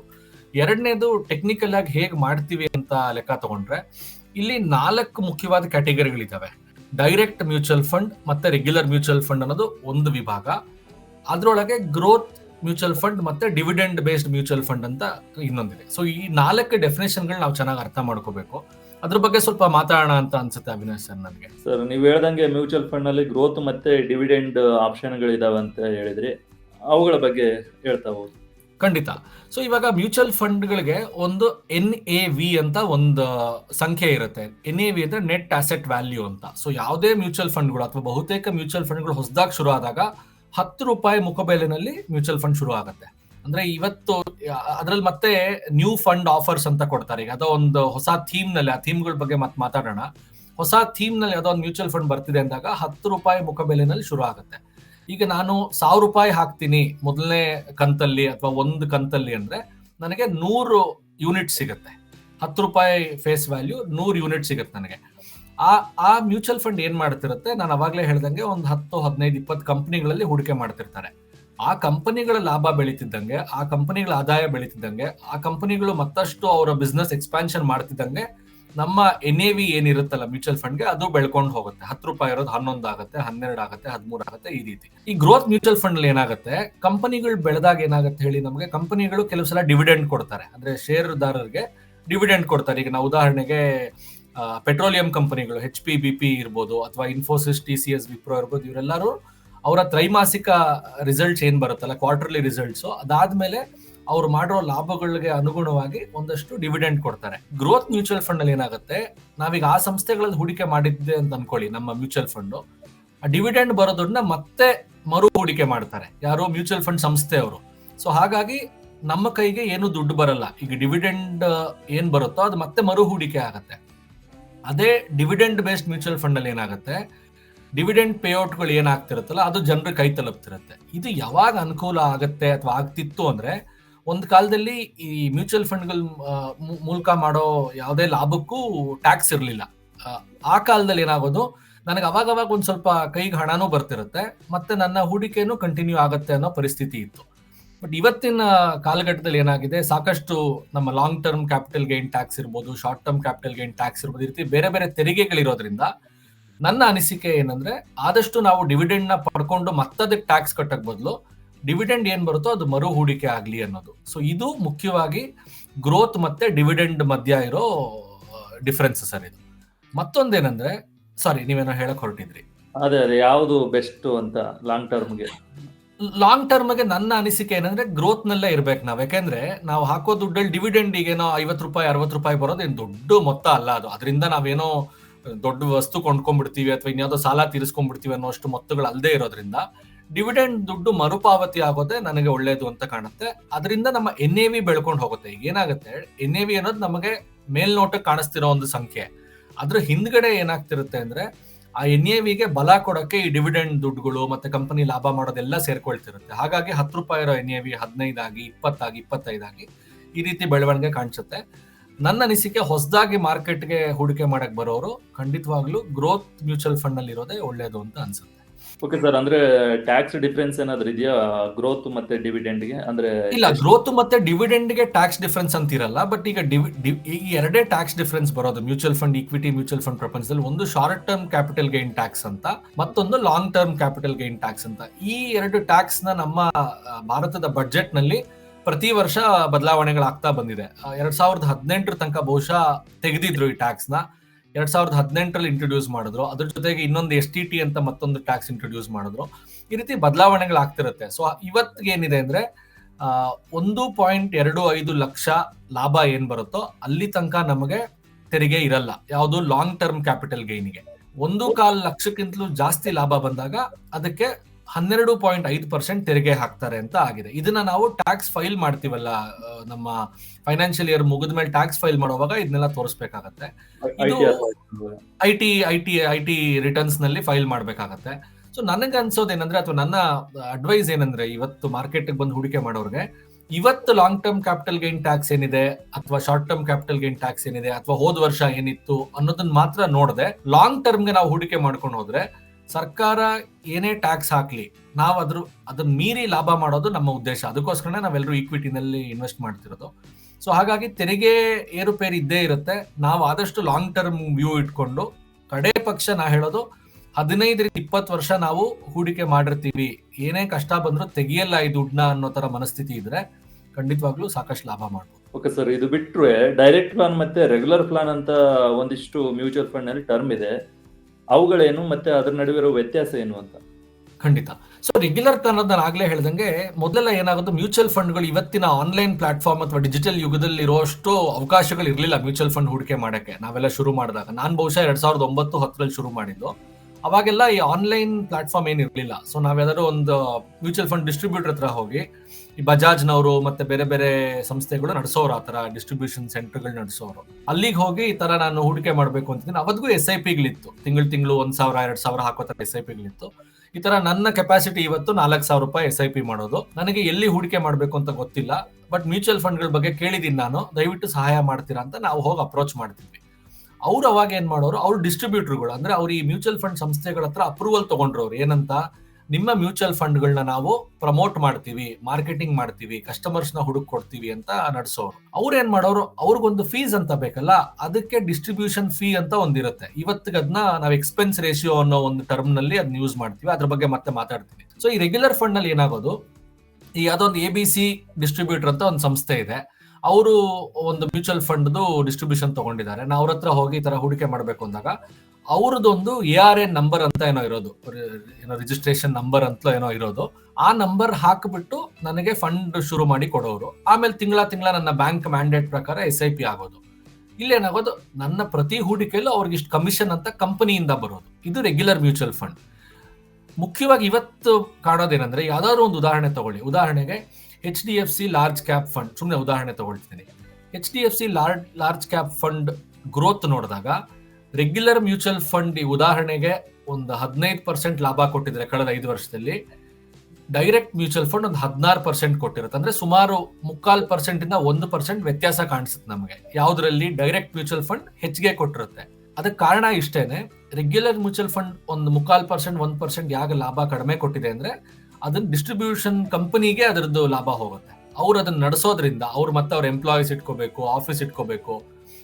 ಎರಡನೇದು ಟೆಕ್ನಿಕಲ್ ಆಗಿ ಹೇಗೆ ಮಾಡ್ತೀವಿ ಅಂತ ಲೆಕ್ಕ ತಗೊಂಡ್ರೆ, ಇಲ್ಲಿ ನಾಲ್ಕು ಮುಖ್ಯವಾದ ಕ್ಯಾಟಗರಿಗಳಿದ್ದಾವೆ ಡೈರೆಕ್ಟ್ ಮ್ಯೂಚುವಲ್ ಫಂಡ್ ಮತ್ತೆ ರೆಗ್ಯುಲರ್ ಮ್ಯೂಚುವಲ್ ಫಂಡ್ ಅನ್ನೋದು ಒಂದು ವಿಭಾಗ. ಅದರೊಳಗೆ ಗ್ರೋತ್ ಮ್ಯೂಚುವಲ್ ಫಂಡ್ ಮತ್ತೆ ಡಿವಿಡೆಂಡ್ ಬೇಸ್ಡ್ ಮ್ಯೂಚುವಲ್ ಫಂಡ್ ಅಂತ ಇನ್ನೊಂದಿದೆ. ಸೊ ಈ ನಾಲ್ಕು ಡೆಫಿನೇಷನ್ಗಳು ನಾವು ಚೆನ್ನಾಗಿ ಅರ್ಥ ಮಾಡ್ಕೋಬೇಕು. ಅದ್ರ ಬಗ್ಗೆ ಸ್ವಲ್ಪ ಮಾತಾಡೋಣ ಅಂತ ಅನ್ಸುತ್ತೆ ಅವಿನಾಶ್ ಸರ್ ನನಗೆ. ಸರ್, ನೀವು ಹೇಳ್ದಂಗೆ ಮ್ಯೂಚುವಲ್ ಫಂಡ್ ಅಲ್ಲಿ ಗ್ರೋತ್ ಮತ್ತೆ ಡಿವಿಡೆಂಡ್ ಆಪ್ಷನ್ಗಳಿದಾವೆ ಅಂತ ಹೇಳಿದ್ರಿ. ಅವುಗಳ ಬಗ್ಗೆ ಹೇಳ್ತಾ ಹೋಗಿ ಖಂಡಿತ. ಸೊ ಇವಾಗ ಮ್ಯೂಚುವಲ್ ಫಂಡ್ಗಳಿಗೆ ಒಂದು ಎನ್ ಎ ವಿ ಅಂತ ಒಂದು ಸಂಖ್ಯೆ ಇರುತ್ತೆ. ಎನ್ ಎ ವಿ ಅಂದ್ರೆ ನೆಟ್ ಅಸೆಟ್ ವ್ಯಾಲ್ಯೂ ಅಂತ. ಸೊ ಯಾವುದೇ ಮ್ಯೂಚುವಲ್ ಫಂಡ್ಗಳು ಅಥವಾ ಬಹುತೇಕ ಮ್ಯೂಚುವಲ್ ಫಂಡ್ಗಳು ಹೊಸದಾಗಿ ಶುರು ಆದಾಗ ಹತ್ತು ರೂಪಾಯಿ ಮುಖಬೆಲೆನಲ್ಲಿ ಮ್ಯೂಚುವಲ್ ಫಂಡ್ ಶುರು ಆಗುತ್ತೆ ಅಂದ್ರೆ ಇವತ್ತು, ಅದ್ರಲ್ಲಿ ಮತ್ತೆ ನ್ಯೂ ಫಂಡ್ ಆಫರ್ಸ್ ಅಂತ ಕೊಡ್ತಾರೆ. ಈಗ ಅದೋ ಒಂದು ಹೊಸ ಥೀಮ್ನಲ್ಲಿ ಆ ಥೀಮ್ಗಳ ಬಗ್ಗೆ ಮತ್ತೆ ಮಾತಾಡೋಣ. ಹೊಸ ಥೀಮ್ನಲ್ಲಿ ಯಾವುದೋ ಒಂದು ಮ್ಯೂಚುವಲ್ ಫಂಡ್ ಬರ್ತಿದೆ ಅಂದಾಗ ಹತ್ತು ರೂಪಾಯಿ ಮುಖಬೆಲೆನಲ್ಲಿ ಶುರು ಆಗುತ್ತೆ ಈಗ ನಾನು ಸಾವಿರ ರೂಪಾಯಿ ಹಾಕ್ತೀನಿ ಮೊದಲನೇ ಕಂತಲ್ಲಿ ಅಥವಾ ಒಂದು ಕಂತಲ್ಲಿ ಅಂದ್ರೆ ನನಗೆ ನೂರು ಯೂನಿಟ್ ಸಿಗುತ್ತೆ. ಹತ್ತು ರೂಪಾಯಿ ಫೇಸ್ ವ್ಯಾಲ್ಯೂ ನೂರು ಯೂನಿಟ್ ಸಿಗುತ್ತೆ ನನಗೆ. ಆ ಆ ಮ್ಯೂಚುವಲ್ ಫಂಡ್ ಏನ್ ಮಾಡ್ತಿರುತ್ತೆ? ನಾನು ಅವಾಗಲೇ ಹೇಳ್ದಂಗೆ ಒಂದು ಹತ್ತು, ಹದಿನೈದು, ಇಪ್ಪತ್ತು ಕಂಪನಿಗಳಲ್ಲಿ ಹೂಡಿಕೆ ಮಾಡ್ತಿರ್ತಾರೆ. ಆ ಕಂಪನಿಗಳ ಲಾಭ ಬೆಳೀತಿದ್ದಂಗೆ, ಆ ಕಂಪನಿಗಳ ಆದಾಯ ಬೆಳೀತಿದ್ದಂಗೆ, ಆ ಕಂಪನಿಗಳು ಮತ್ತಷ್ಟು ಅವರ ಬಿಸ್ನೆಸ್ ಎಕ್ಸ್ಪಾನ್ಷನ್ ಮಾಡ್ತಿದ್ದಂಗೆ ನಮ್ಮ ಎನ್ ಎ ವಿ ಏನಿರುತ್ತಲ್ಲ ಮ್ಯೂಚುವಲ್ ಫಂಡ್ಗೆ ಅದು ಬೆಳ್ಕೊಂಡು ಹೋಗುತ್ತೆ. ಹತ್ತು ರೂಪಾಯಿ ಇರೋದು ಹನ್ನೊಂದು ಆಗುತ್ತೆ, ಹನ್ನೆರಡು ಆಗುತ್ತೆ, ಹದಿಮೂರು ಆಗುತ್ತೆ ಈ ರೀತಿ. ಈ ಗ್ರೋತ್ ಮ್ಯೂಚುವಲ್ ಫಂಡ್ ಏನಾಗುತ್ತೆ ಕಂಪನಿಗಳು ಬೆಳೆದಾಗ ಏನಾಗುತ್ತೆ ಹೇಳಿ ನಮಗೆ ಕಂಪನಿಗಳು ಕೆಲವು ಸಲ ಡಿವಿಡೆಂಡ್ ಕೊಡ್ತಾರೆ. ಅಂದ್ರೆ ಷೇರುದಾರರಿಗೆ ಡಿವಿಡೆಂಡ್ ಕೊಡ್ತಾರೆ. ಈಗ ನಾವು ಉದಾಹರಣೆಗೆ ಪೆಟ್ರೋಲಿಯಂ ಕಂಪನಿಗಳು ಹೆಚ್ ಪಿ ಬಿ ಪಿ ಇರ್ಬೋದು, ಅಥವಾ Infosys T C S Wipro ಇರ್ಬೋದು, ಇವರೆಲ್ಲರೂ ಅವರ ತ್ರೈಮಾಸಿಕ ರಿಸಲ್ಟ್ಸ್ ಏನ್ ಬರುತ್ತಲ್ಲ ಕ್ವಾರ್ಟರ್ಲಿ ರಿಸಲ್ಟ್ಸ್ ಅದಾದ್ಮೇಲೆ ಅವ್ರು ಮಾಡಿರೋ ಲಾಭಗಳಿಗೆ ಅನುಗುಣವಾಗಿ ಒಂದಷ್ಟು ಡಿವಿಡೆಂಡ್ ಕೊಡ್ತಾರೆ. ಗ್ರೋತ್ ಮ್ಯೂಚುವಲ್ ಫಂಡ್ ಅಲ್ಲಿ ಏನಾಗುತ್ತೆ, ನಾವೀಗ ಆ ಸಂಸ್ಥೆಗಳಲ್ಲಿ ಹೂಡಿಕೆ ಮಾಡಿದ್ದೆ ಅಂತ ಅನ್ಕೊಳ್ಳಿ, ನಮ್ಮ ಮ್ಯೂಚುವಲ್ ಫಂಡ್ ಆ ಡಿವಿಡೆಂಡ್ ಬರೋದನ್ನ ಮತ್ತೆ ಮರು ಹೂಡಿಕೆ ಮಾಡ್ತಾರೆ. ಯಾರೋ ಮ್ಯೂಚುವಲ್ ಫಂಡ್ ಸಂಸ್ಥೆಯವರು ಸೊ ಹಾಗಾಗಿ ನಮ್ಮ ಕೈಗೆ ಏನು ದುಡ್ಡು ಬರಲ್ಲ. ಈಗ ಡಿವಿಡೆಂಡ್ ಏನ್ ಬರುತ್ತೋ ಅದು ಮತ್ತೆ ಮರು ಹೂಡಿಕೆ ಆಗುತ್ತೆ. ಅದೇ ಡಿವಿಡೆಂಡ್ ಬೇಸ್ಡ್ ಮ್ಯೂಚುವಲ್ ಫಂಡ್ ಅಲ್ಲಿ ಏನಾಗುತ್ತೆ ಡಿವಿಡೆಂಡ್ ಪೇಔಟ್ಗಳು ಏನಾಗ್ತಿರುತ್ತಲ್ಲ, ಅದು ಜನರ ಕೈ ತಲುಪ್ತಿರುತ್ತೆ. ಇದು ಯಾವಾಗ ಅನುಕೂಲ ಆಗುತ್ತೆ ಅಥವಾ ಆಗ್ತಿತ್ತು ಅಂದ್ರೆ ಒಂದು ಕಾಲದಲ್ಲಿ ಈ ಮ್ಯೂಚುವಲ್ ಫಂಡ್ಗಳ ಮೂಲಕ ಮಾಡೋ ಯಾವುದೇ ಲಾಭಕ್ಕೂ ಟ್ಯಾಕ್ಸ್ ಇರಲಿಲ್ಲ. ಆ ಕಾಲದಲ್ಲಿ ಏನಾಗೋದು, ನನಗೆ ಅವಾಗ ಅವಾಗ ಒಂದು ಸ್ವಲ್ಪ ಕೈಗೆ ಹಣನೂ ಬರ್ತಿರುತ್ತೆ, ಮತ್ತೆ ನನ್ನ ಹೂಡಿಕೆನೂ ಕಂಟಿನ್ಯೂ ಆಗುತ್ತೆ ಅನ್ನೋ ಪರಿಸ್ಥಿತಿ ಇತ್ತು. ಬಟ್ ಇವತ್ತಿನ ಕಾಲಘಟ್ಟದಲ್ಲಿ ಏನಾಗಿದೆ, ಸಾಕಷ್ಟು ನಮ್ಮ long term capital gain tax ಇರ್ಬೋದು short term capital gain tax ಇರ್ಬೋದು, ಈ ರೀತಿ ಬೇರೆ ಬೇರೆ ತೆರಿಗೆಗಳಿರೋದ್ರಿಂದ ನನ್ನ ಅನಿಸಿಕೆ ಏನಂದ್ರೆ, ಆದಷ್ಟು ನಾವು ಡಿವಿಡೆಂಡ್ನ ಪಡ್ಕೊಂಡು ಮತ್ತದಕ್ಕೆ ಟ್ಯಾಕ್ಸ್ ಕಟ್ಟಕ್ ಬದಲು ಡಿವಿಡೆಂಡ್ ಏನ್ ಬರುತ್ತೋ ಅದು ಮರು ಹೂಡಿಕೆ ಆಗ್ಲಿ ಅನ್ನೋದು. ಸೊ ಇದು ಮುಖ್ಯವಾಗಿ ಗ್ರೋತ್ ಮತ್ತೆ ಡಿವಿಡೆಂಡ್ ಮಧ್ಯ ಇರೋ ಡಿಫ್ರೆನ್ಸ್ ಸರ್ ಇದು. ಮತ್ತೊಂದೇನಂದ್ರೆ ಸಾರಿ ನೀವೇನೋ ಹೇಳಕ್ ಹೊರಟಿದ್ರಿ. ಅದೇ ಅದೇ ಯಾವುದು ಬೆಸ್ಟ್ ಅಂತ ಲಾಂಗ್ ಟರ್ಮ್ಗೆ ಲಾಂಗ್ ಟರ್ಮ್ಗೆ ನನ್ನ ಅನಿಸಿಕೆ ಏನಂದ್ರೆ ಗ್ರೋತ್ ನಲ್ಲೇ ಇರ್ಬೇಕು ನಾವು. ಯಾಕೆಂದ್ರೆ ನಾವು ಹಾಕೋ ದುಡ್ಡಲ್ಲಿ ಡಿವಿಡೆಂಡ್ ಈಗೇನೋ ಐವತ್ತು ರೂಪಾಯಿ ಅರವತ್ತು ರೂಪಾಯಿ ಬರೋದು ಏನು ದೊಡ್ಡ ಮೊತ್ತ ಅಲ್ಲ ಅದು. ಅದರಿಂದ ನಾವೇನೋ ದೊಡ್ಡ ವಸ್ತು ಕೊಂಡ್ಕೊಂಡ್ಬಿಡ್ತೀವಿ ಅಥವಾ ಇನ್ಯಾವುದೋ ಸಾಲ ತೀರಿಸ್ಕೊಂಡ್ಬಿಡ್ತೀವಿ ಅನ್ನೋ ಅಷ್ಟು ಮೊತ್ತಗಳು ಅಲ್ಲದೆ ಇರೋದ್ರಿಂದ ಡಿವಿಡೆಂಡ್ ದುಡ್ಡು ಮರುಪಾವತಿ ಆಗೋದೇ ನನಗೆ ಒಳ್ಳೇದು ಅಂತ ಕಾಣುತ್ತೆ. ಅದರಿಂದ ನಮ್ಮ ಎನ್ ಎ ವಿ ಬೆಳ್ಕೊಂಡು ಹೋಗುತ್ತೆ. ಏನಾಗುತ್ತೆ? ಎನ್ ಎ ವಿ ಅನ್ನೋದು ನಮಗೆ ಮೇಲ್ನೋಟಕ್ಕೆ ಕಾಣಿಸ್ತಿರೋ ಒಂದು ಸಂಖ್ಯೆ. ಅದ್ರ ಹಿಂದ್ಗಡೆ ಏನಾಗ್ತಿರುತ್ತೆ ಅಂದ್ರೆ ಆ ಎನ್ ಎ ವಿಗೆ ಬಲ ಕೊಡಕ್ಕೆ ಈ ಡಿವಿಡೆಂಡ್ ದುಡ್ಡುಗಳು ಮತ್ತೆ ಕಂಪನಿ ಲಾಭ ಮಾಡೋದೆಲ್ಲ ಸೇರ್ಕೊಳ್ತಿರುತ್ತೆ. ಹಾಗಾಗಿ ಹತ್ತು ರೂಪಾಯಿ ಇರೋ ಎನ್ ಎ ವಿ ಹದಿನೈದಾಗಿ, ಇಪ್ಪತ್ತಾಗಿ, ಇಪ್ಪತ್ತೈದಾಗಿ ಈ ರೀತಿ ಬೆಳವಣಿಗೆ ಕಾಣಿಸುತ್ತೆ. ನನ್ನ ಅನಿಸಿಕೆ ಹೊಸದಾಗಿ ಮಾರ್ಕೆಟ್ಗೆ ಹೂಡಿಕೆ ಮಾಡಕ್ ಬರೋರು ಖಂಡಿತವಾಗ್ಲೂ ಗ್ರೋತ್ ಮ್ಯೂಚುವಲ್ ಫಂಡ್ ಅಲ್ಲಿ ಇರೋದೇ ಒಳ್ಳೇದು ಅಂತ ಅನ್ಸುತ್ತೆ. ಓಕೆ ಸರ್ ಅಂದ್ರೆ ಟ್ಯಾಕ್ಸ್ ಡಿಫರೆನ್ಸ್ ಏನಾದ್ರೂ ಇದೆಯಾ? ಗ್ರೋತ್ ಮತ್ತೆ ಡಿವಿಡೆಂಡ್ಗೆ? ಅಂದ್ರೆ ಇಲ್ಲ ಗ್ರೋತ್ ಮತ್ತೆ ಡಿವಿಡೆಂಡ್ಗೆ ಟ್ಯಾಕ್ಸ್ ಡಿಫರೆನ್ಸ್ ಅಂತಿರಲ್ಲ ಬಟ್ ಈಗ ಈ ಎರಡೇ ಟ್ಯಾಕ್ಸ್ ಡಿಫರೆನ್ಸ್ ಬರೋದು mutual fund equity mutual fund ಪ್ರಪಂಚದಲ್ಲಿ ಒಂದು short term capital gain tax ಅಂತ ಮತ್ತೊಂದು long term capital gain tax ಅಂತ. ಈ ಎರಡು ಟ್ಯಾಕ್ಸ್ನ ನಮ್ಮ ಭಾರತದ ಬಜೆಟ್ನಲ್ಲಿ ಪ್ರತಿ ವರ್ಷ ಬದಲಾವಣೆಗಳಾಗ್ತಾ ಬಂದಿದೆ. ಎರಡ್ ಸಾವಿರದ ಹದಿನೆಂಟರ ತನಕ ಬಹುಶಃ ತೆಗೆದಿದ್ರು ಈ ಟ್ಯಾಕ್ಸ್ನ. ಎರಡ್ ಸಾವಿರದ ಹದಿನೆಂಟರಲ್ಲಿ ಇಂಟ್ರೊಡ್ಯೂಸ್ ಮಾಡಿದ್ರು. ಅದ್ರ ಜೊತೆಗೆ ಇನ್ನೊಂದು ಎಸ್ ಟಿ ಟಿ ಅಂತ ಮತ್ತೊಂದು ಟ್ಯಾಕ್ಸ್ ಇಂಟ್ರೊಡ್ಯೂಸ್ ಮಾಡಿದ್ರು. ಈ ರೀತಿ ಬದಲಾವಣೆಗಳಾಗ್ತಿರುತ್ತೆ ಸೊ ಇವತ್ತಿಗೆ ಏನಿದೆ ಅಂದ್ರೆ ಒಂದು ಪಾಯಿಂಟ್ ಎರಡು ಐದು ಲಕ್ಷ ಲಾಭ ಏನ್ ಬರುತ್ತೋ ಅಲ್ಲಿ ತನಕ ನಮಗೆ ತೆರಿಗೆ ಇರಲ್ಲ. ಯಾವುದು ಲಾಂಗ್ ಟರ್ಮ್ ಕ್ಯಾಪಿಟಲ್ ಗೈನಿಗೆ ಒಂದು ಕಾಲ್ ಲಕ್ಷಕ್ಕಿಂತಲೂ ಜಾಸ್ತಿ ಲಾಭ ಬಂದಾಗ ಅದಕ್ಕೆ ಹನ್ನೆರಡು ಪಾಯಿಂಟ್ ಐದು ಪರ್ಸೆಂಟ್ ತೆರಿಗೆ ಹಾಕ್ತಾರೆ ಅಂತ ಆಗಿದೆ. ಇದನ್ನ ನಾವು ಟ್ಯಾಕ್ಸ್ ಫೈಲ್ ಮಾಡ್ತೀವಲ್ಲ ನಮ್ಮ ಫೈನಾನ್ಷಿಯಲ್ ಇಯರ್ ಮುಗಿದ ಮೇಲೆ ಟ್ಯಾಕ್ಸ್ ಫೈಲ್ ಮಾಡುವಾಗ ಇದನ್ನೆಲ್ಲ ತೋರಿಸ್ಬೇಕಾಗತ್ತೆ. ಇದು I T I T I T ರಿಟರ್ನ್ಸ್ನಲ್ಲಿ file ಮಾಡ್ಬೇಕಾಗತ್ತೆ. ಸೊ ನನಗೆ ಅನ್ಸೋದೇನಂದ್ರೆ ಅಥವಾ ನನ್ನ ಅಡ್ವೈಸ್ ಏನಂದ್ರೆ ಇವತ್ತು ಮಾರ್ಕೆಟ್ ಬಂದು ಹೂಡಿಕೆ ಮಾಡೋರ್ಗೆ ಇವತ್ತು long term capital gain tax ಏನಿದೆ ಅಥವಾ short term capital gain tax ಏನಿದೆ ಅಥವಾ ಹೋದ ವರ್ಷ ಏನಿತ್ತು ಅನ್ನೋದನ್ನ ಮಾತ್ರ ನೋಡದೆ ಲಾಂಗ್ ಟರ್ಮ್ಗೆ ನಾವು ಹೂಡಿಕೆ ಮಾಡ್ಕೊಂಡು ಹೋದ್ರೆ ಸರ್ಕಾರ ಏನೇ ಟ್ಯಾಕ್ಸ್ ಹಾಕ್ಲಿ, ನಾವು ಅದ್ರ ಅದನ್ನ ಮೀರಿ ಲಾಭ ಮಾಡೋದು ನಮ್ಮ ಉದ್ದೇಶ. ಅದಕ್ಕೋಸ್ಕರನೇ ನಾವೆಲ್ಲರೂ ಈಕ್ವಿಟಿನಲ್ಲಿ ಇನ್ವೆಸ್ಟ್ ಮಾಡ್ತಿರೋದು. ಸೊ ಹಾಗಾಗಿ ತೆರಿಗೆ ಏರುಪೇರು ಇದ್ದೇ ಇರುತ್ತೆ. ನಾವು ಆದಷ್ಟು ಲಾಂಗ್ ಟರ್ಮ್ ವ್ಯೂ ಇಟ್ಕೊಂಡು, ಕಡೆ ಪಕ್ಷ ನಾ ಹೇಳೋದು, ಹದಿನೈದರಿಂದ ಇಪ್ಪತ್ತು ವರ್ಷ ನಾವು ಹೂಡಿಕೆ ಮಾಡಿರ್ತೀವಿ. ಏನೇ ಕಷ್ಟ ಬಂದರೂ ತೆಗಿಯಲ್ಲ ಈ ದುಡ್ಡನ್ನ ಅನ್ನೋ ತರ ಮನಸ್ಥಿತಿ ಇದ್ರೆ ಖಂಡಿತವಾಗ್ಲೂ ಸಾಕಷ್ಟು ಲಾಭ ಮಾಡ್ಬೋದು. ಓಕೆ ಸರ್, ಇದು ಬಿಟ್ಟರೆ ಡೈರೆಕ್ಟ್ ಪ್ಲಾನ್ ಮತ್ತೆ ರೆಗ್ಯುಲರ್ ಪ್ಲಾನ್ ಅಂತ ಒಂದಿಷ್ಟು ಮ್ಯೂಚುವಲ್ ಫಂಡ್ನಲ್ಲಿ ಟರ್ಮ್ ಇದೆ. ಅವುಗಳೇನು ಮತ್ತೆ ಅದ್ರ ನಡುವೆ ಇರೋ ವ್ಯತ್ಯಾಸ ಏನು ಅಂತ? ಖಂಡಿತ. ಸೊ ರೆಗ್ಯುಲರ್ ಅನ್ನೋದು ನಾನು ಆಗ್ಲೇ ಹೇಳ್ದಂಗೆ ಮೊದಲೆಲ್ಲ ಏನಾಗುತ್ತೆ ಮ್ಯೂಚುವಲ್ ಫಂಡ್ಗಳು ಇವತ್ತಿನ ಆನ್ಲೈನ್ ಪ್ಲಾಟ್ಫಾರ್ಮ್ ಅಥವಾ ಡಿಜಿಟಲ್ ಯುಗದಲ್ಲಿ ಇರುವಷ್ಟು ಅವಕಾಶಗಳು ಇರಲಿಲ್ಲ ಮ್ಯೂಚುವಲ್ ಫಂಡ್ ಹೂಡಿಕೆ ಮಾಡೋಕ್ಕೆ. ನಾವೆಲ್ಲ ಶುರು ಮಾಡಿದಾಗ. ನಾನು ಬಹುಶಃ ಎರಡ್ ಸಾವಿರದ ಒಂಬತ್ತು ಹತ್ತರಲ್ಲಿ ಶುರು ಮಾಡಿದ್ದು. ಅವಾಗೆಲ್ಲ ಈ ಆನ್ಲೈನ್ ಪ್ಲಾಟ್ಫಾರ್ಮ್ ಏನು ಇರಲಿಲ್ಲ ಸೊ ನಾವೆಲ್ಲರೂ ಒಂದು ಮ್ಯೂಚುವಲ್ ಫಂಡ್ ಡಿಸ್ಟ್ರಿಬ್ಯೂಟರ್ ಹತ್ರ ಹೋಗಿ ಈ ಬಜಾಜ್ನವರು ಮತ್ತೆ ಬೇರೆ ಬೇರೆ ಸಂಸ್ಥೆಗಳು ನಡೆಸೋರು ಆ ತರ ಡಿಸ್ಟ್ರಿಬ್ಯೂಷನ್ ಸೆಂಟರ್ಗಳು ನಡೆಸೋರು. ಅಲ್ಲಿಗೆ ಹೋಗಿ ಈ ತರ ನಾನು ಹೂಡಿಕೆ ಮಾಡಬೇಕು ಅಂತಿದ್ದೀನಿ. ಅವತ್ತಿಗೂ ಎಸ್ ಐ ಪಿಗಳಿತ್ತು ತಿಂಗಳು ತಿಂಗಳು ಒಂದ್ ಸಾವಿರ, ಎರಡ್ ಸಾವಿರ ಹಾಕೋ ತರ ಎಸ್ ಐ ಪಿಗಳಿತ್ತು ಈ ತರ ನನ್ನ ಕೆಪಾಸಿಟಿ ಇವತ್ತು ನಾಲ್ಕು ಸಾವಿರ ರೂಪಾಯಿ ಎಸ್ ಐ ಪಿ ಮಾಡೋದು. ನನಗೆ ಎಲ್ಲಿ ಹೂಡಿಕೆ ಮಾಡಬೇಕು ಅಂತ ಗೊತ್ತಿಲ್ಲ. ಬಟ್ ಮ್ಯೂಚುವಲ್ ಫಂಡ್ಗಳ ಬಗ್ಗೆ ಕೇಳಿದ್ದೀನಿ ನಾನು. ದಯವಿಟ್ಟು ಸಹಾಯ ಮಾಡ್ತೀರಾ ಅಂತ ನಾವು ಹೋಗಿ ಅಪ್ರೋಚ್ ಮಾಡ್ತೀವಿ. ಅವ್ರು ಅವಾಗ ಏನ್ ಮಾಡೋರು, ಅವ್ರು ಡಿಸ್ಟ್ರಿಬ್ಯೂಟರ್ಗಳು ಅಂದ್ರೆ ಅವ್ರು ಈ ಮ್ಯೂಚುವಲ್ ಫಂಡ್ ಸಂಸ್ಥೆಗಳ ಹತ್ರ ಅಪ್ರೂವಲ್ ತಗೊಂಡ್ರು ಅವ್ರು ಏನಂತ ನಿಮ್ಮ ಮ್ಯೂಚುವಲ್ ಫಂಡ್ಗಳನ್ನ ನಾವು ಪ್ರಮೋಟ್ ಮಾಡ್ತೀವಿ, ಮಾರ್ಕೆಟಿಂಗ್ ಮಾಡ್ತೀವಿ ಕಸ್ಟಮರ್ಸ್ನ ಹುಡುಕ್ ಕೊಡ್ತೀವಿ ಅಂತ ನಡೆಸೋರು. ಅವ್ರು ಏನ್ ಮಾಡೋರು? ಅವ್ರಿಗೊಂದು ಫೀಸ್ ಅಂತ ಬೇಕಲ್ಲ? ಅದಕ್ಕೆ ಡಿಸ್ಟ್ರಿಬ್ಯೂಷನ್ ಫೀ ಅಂತ ಒಂದಿರುತ್ತೆ. ಇವತ್ತಿಗೆ ಅದನ್ನ ನಾವು ಎಕ್ಸ್ಪೆನ್ಸ್ ರೇಷಿಯೋ ಅನ್ನೋ ಒಂದು ಟರ್ಮ್ನಲ್ಲಿ ಅದನ್ನ ಯೂಸ್ ಮಾಡ್ತೀವಿ. ಅದ್ರ ಬಗ್ಗೆ ಮತ್ತೆ ಮಾತಾಡ್ತೀವಿ. ಸೊ ಈ ರೆಗ್ಯುಲರ್ ಫಂಡ್ನಲ್ಲಿ ಏನಾಗೋದು? ಈ ಅದೊಂದು ಎ ಬಿ ಸಿ ಡಿಸ್ಟ್ರಿಬ್ಯೂಟರ್ ಅಂತ ಒಂದು ಸಂಸ್ಥೆ ಇದೆ. ಅವರು ಒಂದು ಮ್ಯೂಚುವಲ್ ಫಂಡ್ದು ಡಿಸ್ಟ್ರಿಬ್ಯೂಷನ್ ತಗೊಂಡಿದ್ದಾರೆ. ನಾವು ಅವ್ರ ಹತ್ರ ಹೋಗಿ ಈ ತರ ಹೂಡಿಕೆ ಮಾಡಬೇಕು ಅಂದಾಗ ಅವ್ರದ್ದೊಂದು ಎ ಆರ್ ಎನ್ ನಂಬರ್ ಅಂತ ಏನೋ ಇರೋದು. ಏನೋ ರಿಜಿಸ್ಟ್ರೇಷನ್ ನಂಬರ್ ಅಂತ ಏನೋ ಇರೋದು. ಆ ನಂಬರ್ ಹಾಕಿಬಿಟ್ಟು ನನಗೆ ಫಂಡ್ ಶುರು ಮಾಡಿ ಕೊಡೋರು ಆಮೇಲೆ ತಿಂಗಳ ತಿಂಗಳ ನನ್ನ ಬ್ಯಾಂಕ್ ಮ್ಯಾಂಡೇಟ್ ಪ್ರಕಾರ ಎಸ್ ಐ ಪಿ ಆಗೋದು. ಇಲ್ಲೇನಾಗೋದು, ನನ್ನ ಪ್ರತಿ ಹೂಡಿಕೆಯಲ್ಲೂ ಅವ್ರಿಗೆ ಇಷ್ಟು ಕಮಿಷನ್ ಅಂತ ಕಂಪನಿಯಿಂದ ಬರೋದು. ಇದು ರೆಗ್ಯುಲರ್ ಮ್ಯೂಚುವಲ್ ಫಂಡ್ ಮುಖ್ಯವಾಗಿ ಇವತ್ತು ಕಾಣೋದೇನೆಂದ್ರೆ ಯಾವ್ದಾದ್ರು ಒಂದು ಉದಾಹರಣೆ ತಗೊಳ್ಳಿ. ಉದಾಹರಣೆಗೆ H D F C large cap fund ಸುಮ್ಮನೆ ಉದಾಹರಣೆ ತಗೊಳ್ತೀನಿ. H D F C large large cap fund growth ನೋಡಿದಾಗ ರೆಗ್ಯುಲರ್ ಮ್ಯೂಚುವಲ್ ಫಂಡ್ ಈ ಉದಾಹರಣೆಗೆ ಒಂದು ಹದಿನೈದು ಪರ್ಸೆಂಟ್ ಲಾಭ ಕೊಟ್ಟಿದ್ರೆ ಕಳೆದ ಐದು ವರ್ಷದಲ್ಲಿ ಡೈರೆಕ್ಟ್ ಮ್ಯೂಚುವಲ್ ಫಂಡ್ ಒಂದು ಹದಿನಾರು ಪರ್ಸೆಂಟ್ ಕೊಟ್ಟಿರುತ್ತೆ. ಅಂದ್ರೆ ಸುಮಾರು ಮುಕ್ಕಾಲ್ ಪರ್ಸೆಂಟ್ ಇಂದ ಒಂದು ಪರ್ಸೆಂಟ್ ವ್ಯತ್ಯಾಸ ಕಾಣಿಸುತ್ತೆ ನಮಗೆ. ಯಾವ್ದ್ರಲ್ಲಿ? ಡೈರೆಕ್ಟ್ ಮ್ಯೂಚುವಲ್ ಫಂಡ್ ಹೆಚ್ಚಿಗೆ ಕೊಟ್ಟಿರುತ್ತೆ. ಅದಕ್ಕೆ ಕಾರಣ ಇಷ್ಟೇನೆ ರೆಗ್ಯುಲರ್ ಮ್ಯೂಚುವಲ್ ಫಂಡ್ ಒಂದು ಮುಕ್ಕಾಲು ಪರ್ಸೆಂಟ್ ಒಂದು ಪರ್ಸೆಂಟ್ ಯಾಕೆ ಲಾಭ ಕಡಿಮೆ ಕೊಟ್ಟಿದೆ ಅಂದ್ರೆ, ಅದನ್ನ ಡಿಸ್ಟ್ರಿಬ್ಯೂಷನ್ ಕಂಪನಿಗೆ ಅದರದ್ದು ಲಾಭ ಹೋಗುತ್ತೆ. ಅವ್ರು ಅದನ್ನ ನಡೆಸೋದ್ರಿಂದ, ಅವ್ರು ಮತ್ತೆ ಅವ್ರ ಎಂಪ್ಲಾಯೀಸ್ ಇಟ್ಕೋಬೇಕು ಆಫೀಸ್ ಇಟ್ಕೋಬೇಕು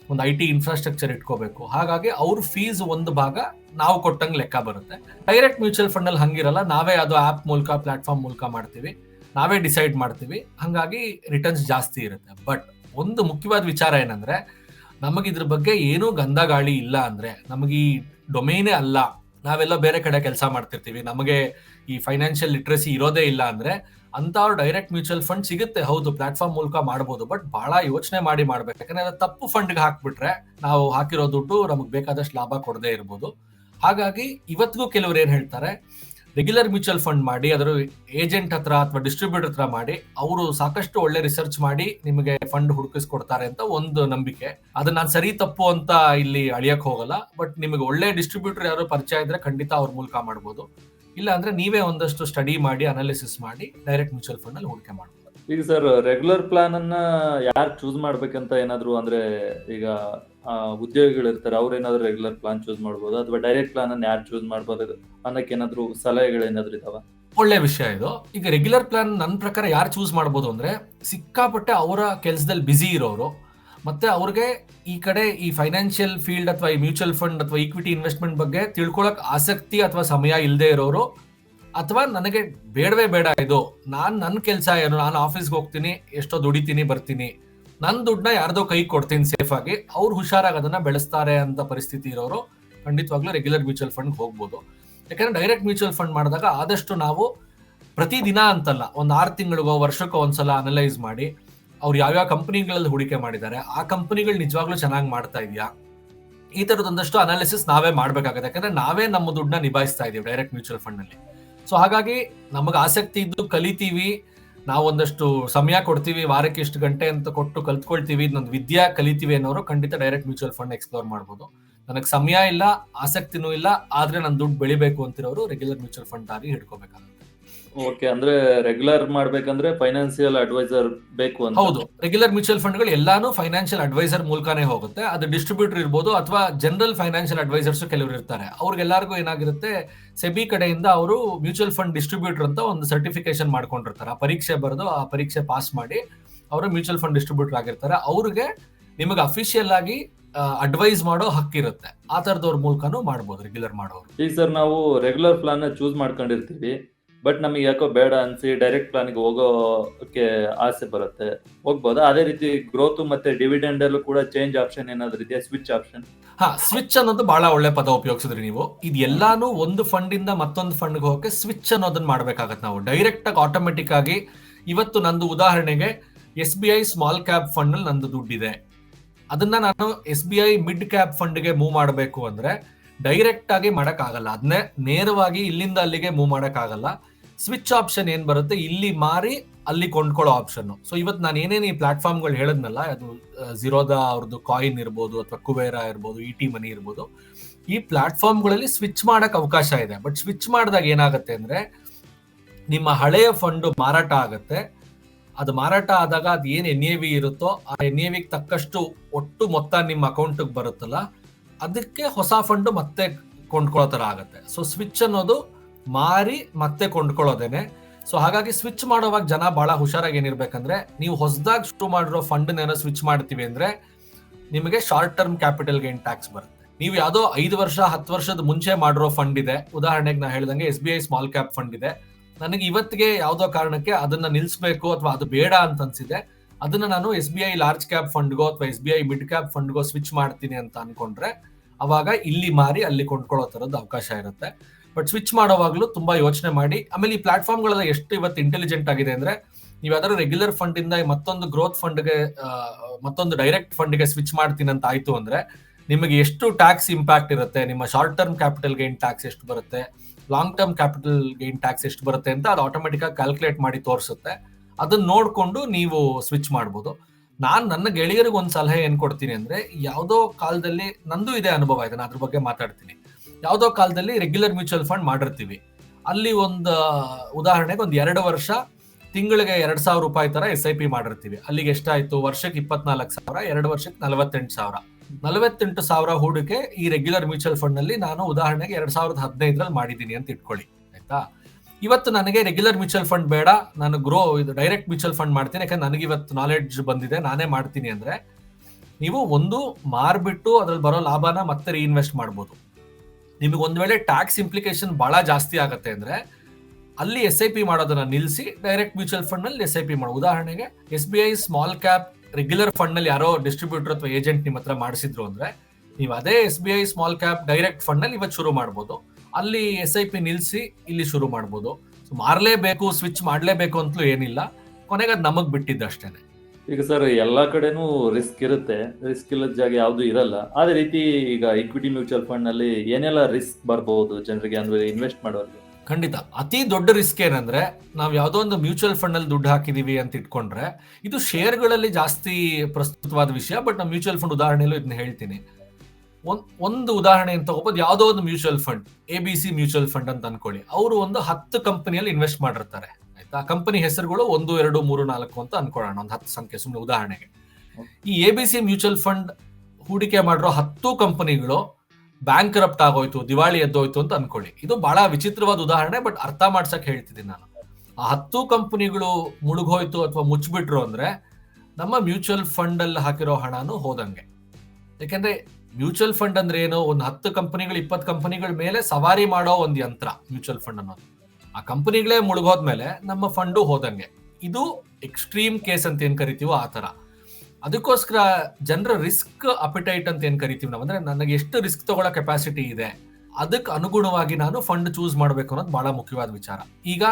ಒಂದು ಐ ಟಿ ಇನ್ಫ್ರಾಸ್ಟ್ರಕ್ಚರ್ ಇಟ್ಕೋಬೇಕು. ಹಾಗಾಗಿ ಅವ್ರ ಫೀಸ್ ಒಂದು ಭಾಗ ನಾವು ಕೊಟ್ಟಂಗೆ ಲೆಕ್ಕ ಬರುತ್ತೆ. ಡೈರೆಕ್ಟ್ ಮ್ಯೂಚುವಲ್ ಫಂಡ್ ಅಲ್ಲಿ ಹಂಗಿರಲ್ಲ, ನಾವೇ ಅದು ಆಪ್ ಮೂಲಕ ಪ್ಲಾಟ್ಫಾರ್ಮ್ ಮೂಲಕ ಮಾಡ್ತೀವಿ. ನಾವೇ ಡಿಸೈಡ್ ಮಾಡ್ತೀವಿ. ಹಂಗಾಗಿ ರಿಟರ್ನ್ಸ್ ಜಾಸ್ತಿ ಇರುತ್ತೆ. ಬಟ್ ಒಂದು ಮುಖ್ಯವಾದ ವಿಚಾರ ಏನಂದ್ರೆ, ನಮಗೆ ಇದ್ರ ಬಗ್ಗೆ ಏನೂ ಗಂಧ ಗಾಳಿ ಇಲ್ಲ ಅಂದ್ರೆ, ನಮಗೆ ಈ ಡೊಮೇನೇ ಅಲ್ಲ. ನಾವೆಲ್ಲ ಬೇರೆ ಕಡೆ ಕೆಲಸ ಮಾಡ್ತಿರ್ತೀವಿ. ನಮಗೆ ಈ ಫೈನಾನ್ಷಿಯಲ್ ಲಿಟ್ರಸಿ ಇರೋದೇ ಇಲ್ಲ ಅಂದ್ರೆ ಅಂತವ್ರು ಡೈರೆಕ್ಟ್ ಮ್ಯೂಚುವಲ್ ಫಂಡ್ ಸಿಗುತ್ತೆ. ಹೌದು ಪ್ಲಾಟ್ಫಾರ್ಮ್ ಮೂಲಕ ಮಾಡಬಹುದು ಬಟ್ ಬಹಳ ಯೋಚನೆ ಮಾಡಿ ಮಾಡ್ಬೇಕು. ಯಾಕಂದ್ರೆ ತಪ್ಪು ಫಂಡ್ಗೆ ಹಾಕ್ಬಿಟ್ರೆ ನಾವು ಹಾಕಿರೋ ದುಡ್ಡು ನಮಗೆ ಬೇಕಾದಷ್ಟು ಲಾಭ ಕೊಡದೇ ಇರ್ಬೋದು. ಹಾಗಾಗಿ ಇವತ್ತಿಗೂ ಕೆಲವರು ಏನು ಹೇಳ್ತಾರೆ ರೆಗ್ಯುಲರ್ ಮ್ಯೂಚುವಲ್ ಫಂಡ್ ಮಾಡಿ, ಅದರ ಏಜೆಂಟ್ ಹತ್ರ ಅಥವಾ ಡಿಸ್ಟ್ರಿಬ್ಯೂಟರ್ ಹತ್ರ ಮಾಡಿ, ಅವರು ಸಾಕಷ್ಟು ಒಳ್ಳೆ ರಿಸರ್ಚ್ ಮಾಡಿ ನಿಮಗೆ ಫಂಡ್ ಹುಡುಕಿಸ್ಕೊಡ್ತಾರೆ ಅಂತ ಒಂದು ನಂಬಿಕೆ. ಅದನ್ನ ನಾನು ಸರಿ ತಪ್ಪು ಅಂತ ಇಲ್ಲಿ ಅಳಿಯಕ್ ಹೋಗಲ್ಲ ಬಟ್ ನಿಮಗೆ ಒಳ್ಳೆ ಡಿಸ್ಟ್ರಿಬ್ಯೂಟರ್ ಯಾರು ಪರಿಚಯ ಇದ್ರೆ ಖಂಡಿತ ಅವ್ರ ಮೂಲಕ ಮಾಡ್ಬೋದು. ಇಲ್ಲ ಅಂದ್ರೆ ನೀವೇ ಒಂದಷ್ಟು ಸ್ಟಡಿ ಮಾಡಿ ಅನಾಲಿಸಿಸ್ ಮಾಡಿ ಡೈರೆಕ್ಟ್ ಮ್ಯೂಚುವಲ್ ಫಂಡ್ ಅಲ್ಲಿ ಹೂಡಿಕೆ ಮಾಡಬಹುದು ಈಗ ಸರ್ ರೆಗ್ಯುಲರ್ ಪ್ಲಾನ್ ಅನ್ನ ಯಾರು ಚೂಸ್ ಮಾಡ್ಬೇಕಂತ ಏನಾದ್ರು ಅಂದ್ರೆ ಈಗ ಉದ್ಯೋಗಿಗಳು ಇರ್ತಾರೆ ಅವ್ರ ಏನಾದ್ರು ರೆಗ್ಯುಲರ್ ಪ್ಲಾನ್ ಚೂಸ್ ಮಾಡಬಹುದು ಅಥವಾ ಡೈರೆಕ್ಟ್ ಪ್ಲಾನ್ ಅನ್ನ ಯಾರು ಚೂಸ್ ಮಾಡಬಹುದು ಅನ್ನಕ್ಕೆ ಏನಾದ್ರು ಸಲಹೆಗಳೇನಾದ್ರು ಇದಾವ? ಒಳ್ಳೆ ವಿಷಯ ಇದು. ಈಗ ರೆಗ್ಯುಲರ್ ಪ್ಲಾನ್ ನನ್ನ ಪ್ರಕಾರ ಯಾರು ಚೂಸ್ ಮಾಡಬಹುದು ಅಂದ್ರೆ ಸಿಕ್ಕಾಪಟ್ಟೆ ಅವರ ಕೆಲಸದಲ್ಲಿ ಬ್ಯುಸಿ ಇರೋರು ಮತ್ತೆ ಅವ್ರಿಗೆ ಈ ಕಡೆ ಈ ಫೈನಾನ್ಷಿಯಲ್ ಫೀಲ್ಡ್ ಅಥವಾ ಈ ಮ್ಯೂಚುವಲ್ ಫಂಡ್ ಅಥವಾ ಈಕ್ವಿಟಿ ಇನ್ವೆಸ್ಟ್ಮೆಂಟ್ ಬಗ್ಗೆ ತಿಳ್ಕೊಳಕ್ ಆಸಕ್ತಿ ಅಥವಾ ಸಮಯ ಇಲ್ಲದೆ ಇರೋರು, ಅಥವಾ ನನಗೆ ಬೇಡವೇ ಬೇಡ ಇದು. ನಾನು ನನ್ನ ಕೆಲಸ ಏನು, ನಾನು ಆಫೀಸ್ಗೆ ಹೋಗ್ತೀನಿ, ಎಷ್ಟೋ ದುಡಿತೀನಿ, ಬರ್ತೀನಿ. ನನ್ನ ದುಡ್ಡನ್ನ ಯಾರ್ದೋ ಕೈ ಕೊಡ್ತೀನಿ ಸೇಫ್ ಆಗಿ, ಅವ್ರು ಹುಷಾರಾಗಿ ಅದನ್ನ ಬೆಳೆಸ್ತಾರೆ ಅಂತ ಪರಿಸ್ಥಿತಿ ಇರೋರು, ಖಂಡಿತವಾಗ್ಲೂ ರೆಗ್ಯುಲರ್ ಮ್ಯೂಚುವಲ್ ಫಂಡ್ ಹೋಗ್ಬೋದು. ಯಾಕಂದ್ರೆ ಡೈರೆಕ್ಟ್ ಮ್ಯೂಚುವಲ್ ಫಂಡ್ ಮಾಡಿದಾಗ ಆದಷ್ಟು ನಾವು ಪ್ರತಿ ದಿನ ಅಂತಲ್ಲ, ಒಂದು ಆರು ತಿಂಗಳಿಗೋ, ವರ್ಷಕ್ಕೋ ಒಂದ್ಸಲ ಅನಲೈಸ್ ಮಾಡಿ ಅವ್ರು ಯಾವ್ಯಾವ ಕಂಪನಿಗಳಲ್ಲಿ ಹೂಡಿಕೆ ಮಾಡಿದ್ದಾರೆ, ಆ ಕಂಪನಿಗಳು ನಿಜವಾಗ್ಲೂ ಚೆನ್ನಾಗಿ ಮಾಡ್ತಾ ಇದೆಯಾ? ಈ ತರದೊಂದಷ್ಟು ಅನಾಲಿಸಿಸ್ ನಾವೇ ಮಾಡ್ಬೇಕಾಗುತ್ತೆ. ಯಾಕಂದ್ರೆ ನಾವೇ ನಮ್ಮ ದುಡ್ಡನ್ನ ನಿಭಾಯಿಸ್ತಾ ಇದೀವಿ ಡೈರೆಕ್ಟ್ ಮ್ಯೂಚುವಲ್ ಫಂಡ್ನಲ್ಲಿ. ಸೊ ಹಾಗಾಗಿ ನಮಗೆ ಆಸಕ್ತಿ ಇದ್ದು ಕಲಿತೀವಿ ನಾವೊಂದಷ್ಟು ಸಮಯ ಕೊಡ್ತೀವಿ, ವಾರಕ್ಕೆ ಇಷ್ಟು ಗಂಟೆ ಅಂತ ಕೊಟ್ಟು ಕಲ್ತ್ಕೊಳ್ತೀವಿ ನನ್ನ ವಿದ್ಯಾ ಕಲಿತೀವಿ ಅನ್ನೋರು ಖಂಡಿತ ಡೈರೆಕ್ಟ್ ಮ್ಯೂಚುವಲ್ ಫಂಡ್ ಎಕ್ಸ್ಪ್ಲೋರ್ ಮಾಡ್ಬೋದು. ನನಗೆ ಸಮಯ ಇಲ್ಲ, ಆಸಕ್ತಿನೂ ಇಲ್ಲ, ಆದ್ರೆ ನನ್ನ ದುಡ್ಡು ಬೆಳಿಬೇಕು ಅಂತಿರೋರು ರೆಗ್ಯುಲರ್ ಮ್ಯೂಚುವಲ್ ಫಂಡ್ ಆಗಿ ಹಿಡ್ಕೋಬೇಕಾಗುತ್ತೆ. ಓಕೆ ಅಂದ್ರೆ ರೆಗ್ಯುಲರ್ ಮಾಡ್ಬೇಕಂದ್ರೆ ಫೈನಾನ್ಸಿಯಲ್ ಅಡ್ವೈಸರ್ ಬೇಕು ಅಂತ. ಹೌದು ರೆಗ್ಯುಲರ್ ಮ್ಯೂಚುವಲ್ ಫಂಡ್ಗಳು ಎಲ್ಲಾನು ಫೈನಾನ್ಷಿಯಲ್ ಅಡ್ವೈಸರ್ ಮೂಲಕನೇ ಹೋಗುತ್ತೆ. ಅದು ಡಿಸ್ಟ್ರಿಬ್ಯೂಟರ್ ಇರ್ಬೋದು ಅಥವಾ ಜನರಲ್ ಫೈನಾನ್ಷಿಯಲ್ ಅಡ್ವೈಸರ್ಸ್ ಕೆಲವರು ಇರ್ತಾರೆ. ಅವ್ರಿಗೆಲ್ಲರಿಗೂ ಏನಾಗಿರುತ್ತೆ ಸೆಬಿ ಕಡೆಯಿಂದ ಅವರು ಮ್ಯೂಚುವಲ್ ಫಂಡ್ ಡಿಸ್ಟ್ರಿಬ್ಯೂಟರ್ ಅಂತ ಒಂದು ಸರ್ಟಿಫಿಕೇಶನ್ ಮಾಡ್ಕೊಂಡಿರ್ತಾರೆ. ಆ ಪರೀಕ್ಷೆ ಬರೆದು ಆ ಪರೀಕ್ಷೆ ಪಾಸ್ ಮಾಡಿ ಅವರು ಮ್ಯೂಚುವಲ್ ಫಂಡ್ ಡಿಸ್ಟ್ರಿಬ್ಯೂಟರ್ ಆಗಿರ್ತಾರೆ. ಅವ್ರಿಗೆ ನಿಮಗೆ ಅಫಿಷಿಯಲ್ ಆಗಿ ಅಡ್ವೈಸ್ ಮಾಡೋ ಹಕ್ಕಿರುತ್ತೆ ಆ ತರದವ್ರ ಮೂಲಕನೂ ಮಾಡ್ಬೋದು ರೆಗ್ಯುಲರ್ ಮಾಡೋರು. ಈಗ ಸರ್ ನಾವು ರೆಗ್ಯುಲರ್ ಪ್ಲಾನ್ ಚೂಸ್ ಮಾಡ್ಕೊಂಡಿರ್ತೀವಿ. ಬಟ್ ನಮಗೆ ಯಾಕೋ ಬೇಡ ಅನ್ಸಿ ಡೈರೆಕ್ಟ್ ಪ್ಲಾನ್ಗೆ ಹೋಗೋಕೆ ಆಸೆ ಬರುತ್ತೆ. ಹೋಗ್ಬೋದು? ಅದೇ ರೀತಿ ಗ್ರೋತ್ ಮತ್ತೆ ಡಿವಿಡೆಂಡ್ ಅಲ್ಲೂ ಕೂಡ ಚೇಂಜ್ ಆಪ್ಷನ್ ಏನಾದ್ರು ಇದೆಯಾ? ಸ್ವಿಚ್ ಆಪ್ಷನ್ ಹಾ ಸ್ವಿಚ್ ಅನ್ನೋದು ಬಹಳ ಒಳ್ಳೆ ಪದ ಉಪಯೋಗಿಸಿದ್ರಿ ನೀವು. ಇದು ಎಲ್ಲಾನು ಒಂದು ಫಂಡ್ ಇಂದ ಮತ್ತೊಂದು ಫಂಡ್ಗೆ ಹೋಗಕ್ಕೆ ಸ್ವಿಚ್ ಅನ್ನೋದನ್ನ ಮಾಡ್ಬೇಕಾಗತ್ತೆ ನಾವು. ಡೈರೆಕ್ಟ್ ಆಗಿ ಆಟೋಮೆಟಿಕ್ ಆಗಿ ಇವತ್ತು ನಂದು ಉದಾಹರಣೆಗೆ S B I small cap fund ನಂದು ದುಡ್ಡಿದೆ. ಅದನ್ನ ನಾನು S B I mid cap ಫಂಡ್ಗೆ move ಮಾಡಬೇಕು ಅಂದ್ರೆ ಡೈರೆಕ್ಟ್ ಆಗಿ ಆಗಲ್ಲ ಅದನ್ನೇ ನೇರವಾಗಿ ಇಲ್ಲಿಂದ ಅಲ್ಲಿಗೆ ಮೂವ್ ಆಗಲ್ಲ ಸ್ವಿಚ್ ಆಪ್ಷನ್ ಏನು ಬರುತ್ತೆ? ಇಲ್ಲಿ ಮಾರಿ, ಅಲ್ಲಿ ಕೊಂಡ್ಕೊಳ್ಳೋ ಆಪ್ಷನ್ ಸೊ ಇವತ್ತು ನಾನು ಏನೇನು ಈ ಪ್ಲಾಟ್ಫಾರ್ಮ್ಗಳು ಹೇಳದ್ನಲ್ಲ, ಅದು ಝೀರೋದಾ ಅವ್ರದ್ದು ಕಾಯಿನ್ ಇರ್ಬೋದು ಅಥವಾ ಕುಬೇರ ಇರ್ಬೋದು ಇ ಟಿ ಮನಿ ಇರ್ಬೋದು. ಈ ಪ್ಲಾಟ್ಫಾರ್ಮ್ಗಳಲ್ಲಿ ಸ್ವಿಚ್ ಮಾಡಕ್ ಅವಕಾಶ ಇದೆ. ಬಟ್ ಸ್ವಿಚ್ ಮಾಡಿದಾಗ ಏನಾಗುತ್ತೆ ಅಂದ್ರೆ, ನಿಮ್ಮ ಹಳೆಯ ಫಂಡ್ ಮಾರಾಟ ಆಗುತ್ತೆ. ಅದು ಮಾರಾಟ ಆದಾಗ ಅದು ಏನು ಎನ್ ಎ ವಿ ಇರುತ್ತೋ, ಆ ಎನ್ ಎ ವಿಗೆ ತಕ್ಕಷ್ಟು ಒಟ್ಟು ಮೊತ್ತ ನಿಮ್ಮ ಅಕೌಂಟಿಗೆ ಬರುತ್ತಲ್ಲ ಅದಕ್ಕೆ ಹೊಸ ಫಂಡ್ ಮತ್ತೆ ಕೊಂಡ್ಕೊಳ್ಳೋ ಥರ ಆಗುತ್ತೆ. ಸೊ ಸ್ವಿಚ್ ಅನ್ನೋದು ಮಾರಿ ಮತ್ತೆ ಕೊಂಡ್ಕೊಳ್ಳೋದೇನೆ. ಸೊ ಹಾಗಾಗಿ ಸ್ವಿಚ್ ಮಾಡೋವಾಗ ಜನ ಬಹಳ ಹುಷಾರಾಗಿ ಏನಿರ್ಬೇಕಂದ್ರೆ, ನೀವು ಹೊಸದಾಗಿ ಶುರು ಮಾಡಿರೋ ಫಂಡ್ ಏನೋ ಸ್ವಿಚ್ ಮಾಡ್ತೀವಿ ಅಂದ್ರೆ ನಿಮಗೆ short term capital gain tax ಬರುತ್ತೆ. ನೀವು ಯಾವುದೋ ಐದು ವರ್ಷ, ಹತ್ತು ವರ್ಷದ ಮುಂಚೆ ಮಾಡಿರೋ ಫಂಡ್ ಇದೆ. ಉದಾಹರಣೆಗೆ ನಾ ಹೇಳಿದಂಗೆ S B I small cap fund ಇದೆ. ನನಗೆ ಇವತ್ತಿಗೆ ಯಾವುದೋ ಕಾರಣಕ್ಕೆ ಅದನ್ನ ನಿಲ್ಲಿಸಬೇಕು ಅಥವಾ ಅದು ಬೇಡ ಅಂತ ಅನ್ಸಿದೆ. ಅದನ್ನ ನಾನು S B I large cap ಫಂಡ್ಗೋ ಅಥವಾ S B I mid cap ಫಂಡ್ಗೋ switch ಮಾಡ್ತೀನಿ ಅಂತ ಅನ್ಕೊಂಡ್ರೆ ಅವಾಗ ಇಲ್ಲಿ ಮಾರಿ ಅಲ್ಲಿ ಕೊಂಡ್ಕೊಳ್ಳೋ ತರದ್ದು ಅವಕಾಶ ಇರುತ್ತೆ. ಬಟ್ ಸ್ವಿಚ್ ಮಾಡೋವಾಗಲೂ ತುಂಬಾ ಯೋಚನೆ ಮಾಡಿ, ಆಮೇಲೆ ಈ ಪ್ಲಾಟ್ಫಾರ್ಮ್ಗಳೆಲ್ಲ ಎಷ್ಟು ಇವತ್ತು ಇಂಟೆಲಿಜೆಂಟ್ ಆಗಿದೆ ಅಂದ್ರೆ ನೀವು ಯಾವ್ದಾದ್ರು ರೆಗ್ಯುಲರ್ ಫಂಡ್ ಇಂದ ಮತ್ತೊಂದು ಗ್ರೋತ್ ಫಂಡ್ಗೆ ಮತ್ತೊಂದು ಡೈರೆಕ್ಟ್ ಫಂಡ್ಗೆ ಸ್ವಿಚ್ ಮಾಡ್ತೀನಿ ಅಂತ ಆಯ್ತು ಅಂದ್ರೆ ನಿಮಗೆ ಎಷ್ಟು ಟ್ಯಾಕ್ಸ್ ಇಂಪ್ಯಾಕ್ಟ್ ಇರುತ್ತೆ, ನಿಮ್ಮ short term capital gain tax ಎಷ್ಟು ಬರುತ್ತೆ long term capital gain tax ಎಷ್ಟು ಬರುತ್ತೆ ಅಂತ ಅದು ಆಟೋಮೆಟಿಕ್ ಕ್ಯಾಲ್ಕುಲೇಟ್ ಮಾಡಿ ತೋರಿಸುತ್ತೆ. ಅದನ್ನ ನೋಡ್ಕೊಂಡು ನೀವು ಸ್ವಿಚ್ ಮಾಡ್ಬೋದು. ನಾನು ನನ್ನ ಗೆಳೆಯರಿಗೆ ಒಂದು ಸಲಹೆ ಏನು ಕೊಡ್ತೀನಿ ಅಂದ್ರೆ, ಯಾವುದೋ ಕಾಲದಲ್ಲಿ ನಂದು ಇದೆ ಅನುಭವ ಇದೆ ನಾನು ಅದ್ರ ಬಗ್ಗೆ ಮಾತಾಡ್ತೀನಿ. ಯಾವುದೋ ಕಾಲದಲ್ಲಿ ರೆಗ್ಯುಲರ್ ಮ್ಯೂಚುವಲ್ ಫಂಡ್ ಮಾಡಿರ್ತೀವಿ. ಅಲ್ಲಿ ಒಂದು ಉದಾಹರಣೆಗೆ ಒಂದು ಎರಡು ವರ್ಷ, ತಿಂಗಳಿಗೆ ಎರಡ್ ಸಾವಿರ ರೂಪಾಯಿ ತರ ಎಸ್ ಐ ಪಿ ಮಾಡಿರ್ತೀವಿ. ಅಲ್ಲಿಗೆ ಎಷ್ಟಾಯ್ತು? ವರ್ಷಕ್ಕೆ ಇಪ್ಪತ್ನಾಲ್ಕು ಸಾವಿರ, ಎರಡು ವರ್ಷಕ್ಕೆ ನಲವತ್ತೆಂಟು ಸಾವಿರ. ನಲವತ್ತೆಂಟು ಸಾವಿರ ಹೂಡಿಕೆ ಈ ರೆಗ್ಯುಲರ್ ಮ್ಯೂಚುವಲ್ ಫಂಡ್ನಲ್ಲಿ ನಾನು ಉದಾಹರಣೆಗೆ ಎರಡ್ ಸಾವಿರದ ಹದಿನೈದರಲ್ಲಿ ಮಾಡಿದ್ದೀನಿ ಅಂತ ಇಟ್ಕೊಳ್ಳಿ, ಆಯ್ತಾ? ಇವತ್ತು ನನಗೆ ರೆಗ್ಯುಲರ್ ಮ್ಯೂಚುವಲ್ ಫಂಡ್ ಬೇಡ. ನಾನು ಗ್ರೋ ಇದು ಡೈರೆಕ್ಟ್ ಮ್ಯೂಚುವಲ್ ಫಂಡ್ ಮಾಡ್ತೀನಿ. ಯಾಕಂದ್ರೆ ನನಗೆ ಇವತ್ತು ನಾಲೆಡ್ಜ್ ಬಂದಿದೆ. ನಾನೇ ಮಾಡ್ತೀನಿ ಅಂದ್ರೆ ನೀವು ಒಂದು ಮಾರ್ಬಿಟ್ಟು ಅದ್ರಲ್ಲಿ ಬರೋ ಲಾಭನ ಮತ್ತೆ ರೀಇನ್ವೆಸ್ಟ್ ಮಾಡ್ಬೋದು. ನಿಮಗೆ ಒಂದ್ ವೇಳೆ ಟ್ಯಾಕ್ಸ್ ಇಂಪ್ಲಿಕೇಶನ್ ಬಹಳ ಜಾಸ್ತಿ ಆಗುತ್ತೆ ಅಂದ್ರೆ ಅಲ್ಲಿ ಎಸ್ ಐ ಪಿ ಮಾಡೋದನ್ನ ನಿಲ್ಲಿಸಿ ಡೈರೆಕ್ಟ್ ಮ್ಯೂಚುವಲ್ ಫಂಡ್ನಲ್ಲಿ ಎಸ್ ಐ ಪಿ ಮಾಡೋ. ಉದಾಹರಣೆಗೆ S B I small cap regular ಫಂಡ್ನಲ್ಲಿ ಯಾರೋ ಡಿಸ್ಟ್ರಿಬ್ಯೂಟರ್ ಅಥವಾ ಏಜೆಂಟ್ ನಿಮ್ಮ ಹತ್ರ ಮಾಡಿಸಿದ್ರು ಅಂದ್ರೆ ನೀವು ಅದೇ S B I small cap direct ಫಂಡ್ನಲ್ಲಿ ಇವತ್ತು ಶುರು ಮಾಡ್ಬೋದು. ಅಲ್ಲಿ ಎಸ್ ಐ ಪಿ ನಿಲ್ಲಿಸಿ ಇಲ್ಲಿ ಶುರು ಮಾಡ್ಬೋದು. ಸೊ ಮಾರ್ಲೇಬೇಕು ಸ್ವಿಚ್ ಮಾಡ್ಲೇಬೇಕು ಅಂತಲೂ ಏನಿಲ್ಲ. ಕೊನೆಗೆ ಅದು ನಮಗ್ ಬಿಟ್ಟಿದ್ದು ಅಷ್ಟೇನೆ. ಈಗ ಸರ್ ಎಲ್ಲಾ ಕಡೆನೂ ರಿಸ್ಕ್ ಇರುತ್ತೆ. ರಿಸ್ಕ್ ಇಲ್ಲದ ಜಾಗ ಯಾವ್ದು ಇರಲ್ಲ. ಅದೇ ರೀತಿ ಈಗ ಇಕ್ವಿಟಿ ಮ್ಯೂಚುವಲ್ ಫಂಡ್ನಲ್ಲಿ ಏನೆಲ್ಲ ರಿಸ್ಕ್ ಬರಬಹುದು ಜನರಿಗೆ ಅಂದ್ರೆ ಇನ್ವೆಸ್ಟ್ ಮಾಡೋರಿಗೆ? ಖಂಡಿತ. ಅತಿ ದೊಡ್ಡ ರಿಸ್ಕ್ ಏನಂದ್ರೆ ನಾವು ಯಾವ್ದೋ ಒಂದು ಮ್ಯೂಚುವಲ್ ಫಂಡ್ ಅಲ್ಲಿ ದುಡ್ಡು ಹಾಕಿದೀವಿ ಅಂತ ಇಟ್ಕೊಂಡ್ರೆ ಇದು ಶೇರ್ಗಳಲ್ಲಿ ಜಾಸ್ತಿ ಪ್ರಸ್ತುತವಾದ ವಿಷಯ ಬಟ್ ನಾವು ಮ್ಯೂಚುವಲ್ ಫಂಡ್ ಉದಾಹರಣೆಯಲ್ಲೂ ಇದನ್ನ ಹೇಳ್ತೀನಿ. ಒಂದ್ ಉದಾಹರಣೆ ಅಂತ ತಗೋಬಹುದು ಯಾವ್ದೋ ಒಂದು mutual fund A B C mutual fund ಅಂತ ಅನ್ಕೊಳ್ಳಿ. ಅವರು ಒಂದು ಹತ್ತು ಕಂಪನಿಯಲ್ಲಿ ಇನ್ವೆಸ್ಟ್ ಮಾಡಿರ್ತಾರೆ. ಆಯ್ತಾ? ಕಂಪನಿ ಹೆಸರುಗಳು ಒಂದು, ಎರಡು, ಮೂರು, ನಾಲ್ಕು ಅಂತ ಅನ್ಕೊಳ್ಳೋಣ. ಒಂದು ಹತ್ತು ಸಂಖ್ಯೆ ಸುಮ್ಮನೆ ಉದಾಹರಣೆಗೆ. ಈ A B C mutual fund ಹೂಡಿಕೆ ಮಾಡಿರೋ ಹತ್ತು ಕಂಪನಿಗಳು ಬ್ಯಾಂಕ್ ಕರಪ್ಟ್ ಆಗೋಯ್ತು, ದಿವಾಳಿ ಎದ್ದೋಯ್ತು ಅಂತ ಅನ್ಕೊಳ್ಳಿ. ಇದು ಬಹಳ ವಿಚಿತ್ರವಾದ ಉದಾಹರಣೆ ಬಟ್ ಅರ್ಥ ಮಾಡ್ಸಕ್ ಹೇಳ್ತಿದ್ದೀನಿ ನಾನು. ಆ ಹತ್ತು ಕಂಪನಿಗಳು ಮುಳುಗೋಯ್ತು ಅಥವಾ ಮುಚ್ಚಿಬಿಟ್ರು ಅಂದ್ರೆ ನಮ್ಮ ಮ್ಯೂಚುವಲ್ ಫಂಡ್ ಅಲ್ಲಿ ಹಾಕಿರೋ ಹಣನು ಹೋದಂಗೆ. ಯಾಕೆಂದ್ರೆ ಮ್ಯೂಚುವಲ್ ಫಂಡ್ ಅಂದ್ರೆ ಏನು? ಒಂದು ಹತ್ತು ಕಂಪನಿಗಳು, ಇಪ್ಪತ್ತು ಕಂಪನಿಗಳ ಮೇಲೆ ಸವಾರಿ ಮಾಡೋ ಒಂದು ಯಂತ್ರ ಮ್ಯೂಚುವಲ್ ಫಂಡ್ ಅನ್ನೋದು. ಆ ಕಂಪನಿಗಳೇ ಮುಳುಗೋದ್ಮೇಲೆ ನಮ್ಮ ಫಂಡು ಹೋದಂಗೆ. ಇದು ಎಕ್ಸ್ಟ್ರೀಮ್ ಕೇಸ್ ಅಂತ ಏನ್ ಕರಿತೀವೋ ಆ ತರ ಅದಕ್ಕೋಸ್ಕರ ಜನರ ರಿಸ್ಕ್ ಅಪಿಟೈಟ್ ಅಂತ ಏನ್ ಕರಿತೀವಿ ನಾವು? ಅಂದ್ರೆ ನನಗೆ ಎಷ್ಟು ರಿಸ್ಕ್ ತಗೊಳ್ಳೋ ಕೆಪಾಸಿಟಿ ಇದೆ ಅದಕ್ಕೆ ಅನುಗುಣವಾಗಿ ನಾನು ಫಂಡ್ ಚೂಸ್ ಮಾಡಬೇಕು ಅನ್ನೋದು ಬಹಳ ಮುಖ್ಯವಾದ ವಿಚಾರ. ಈಗ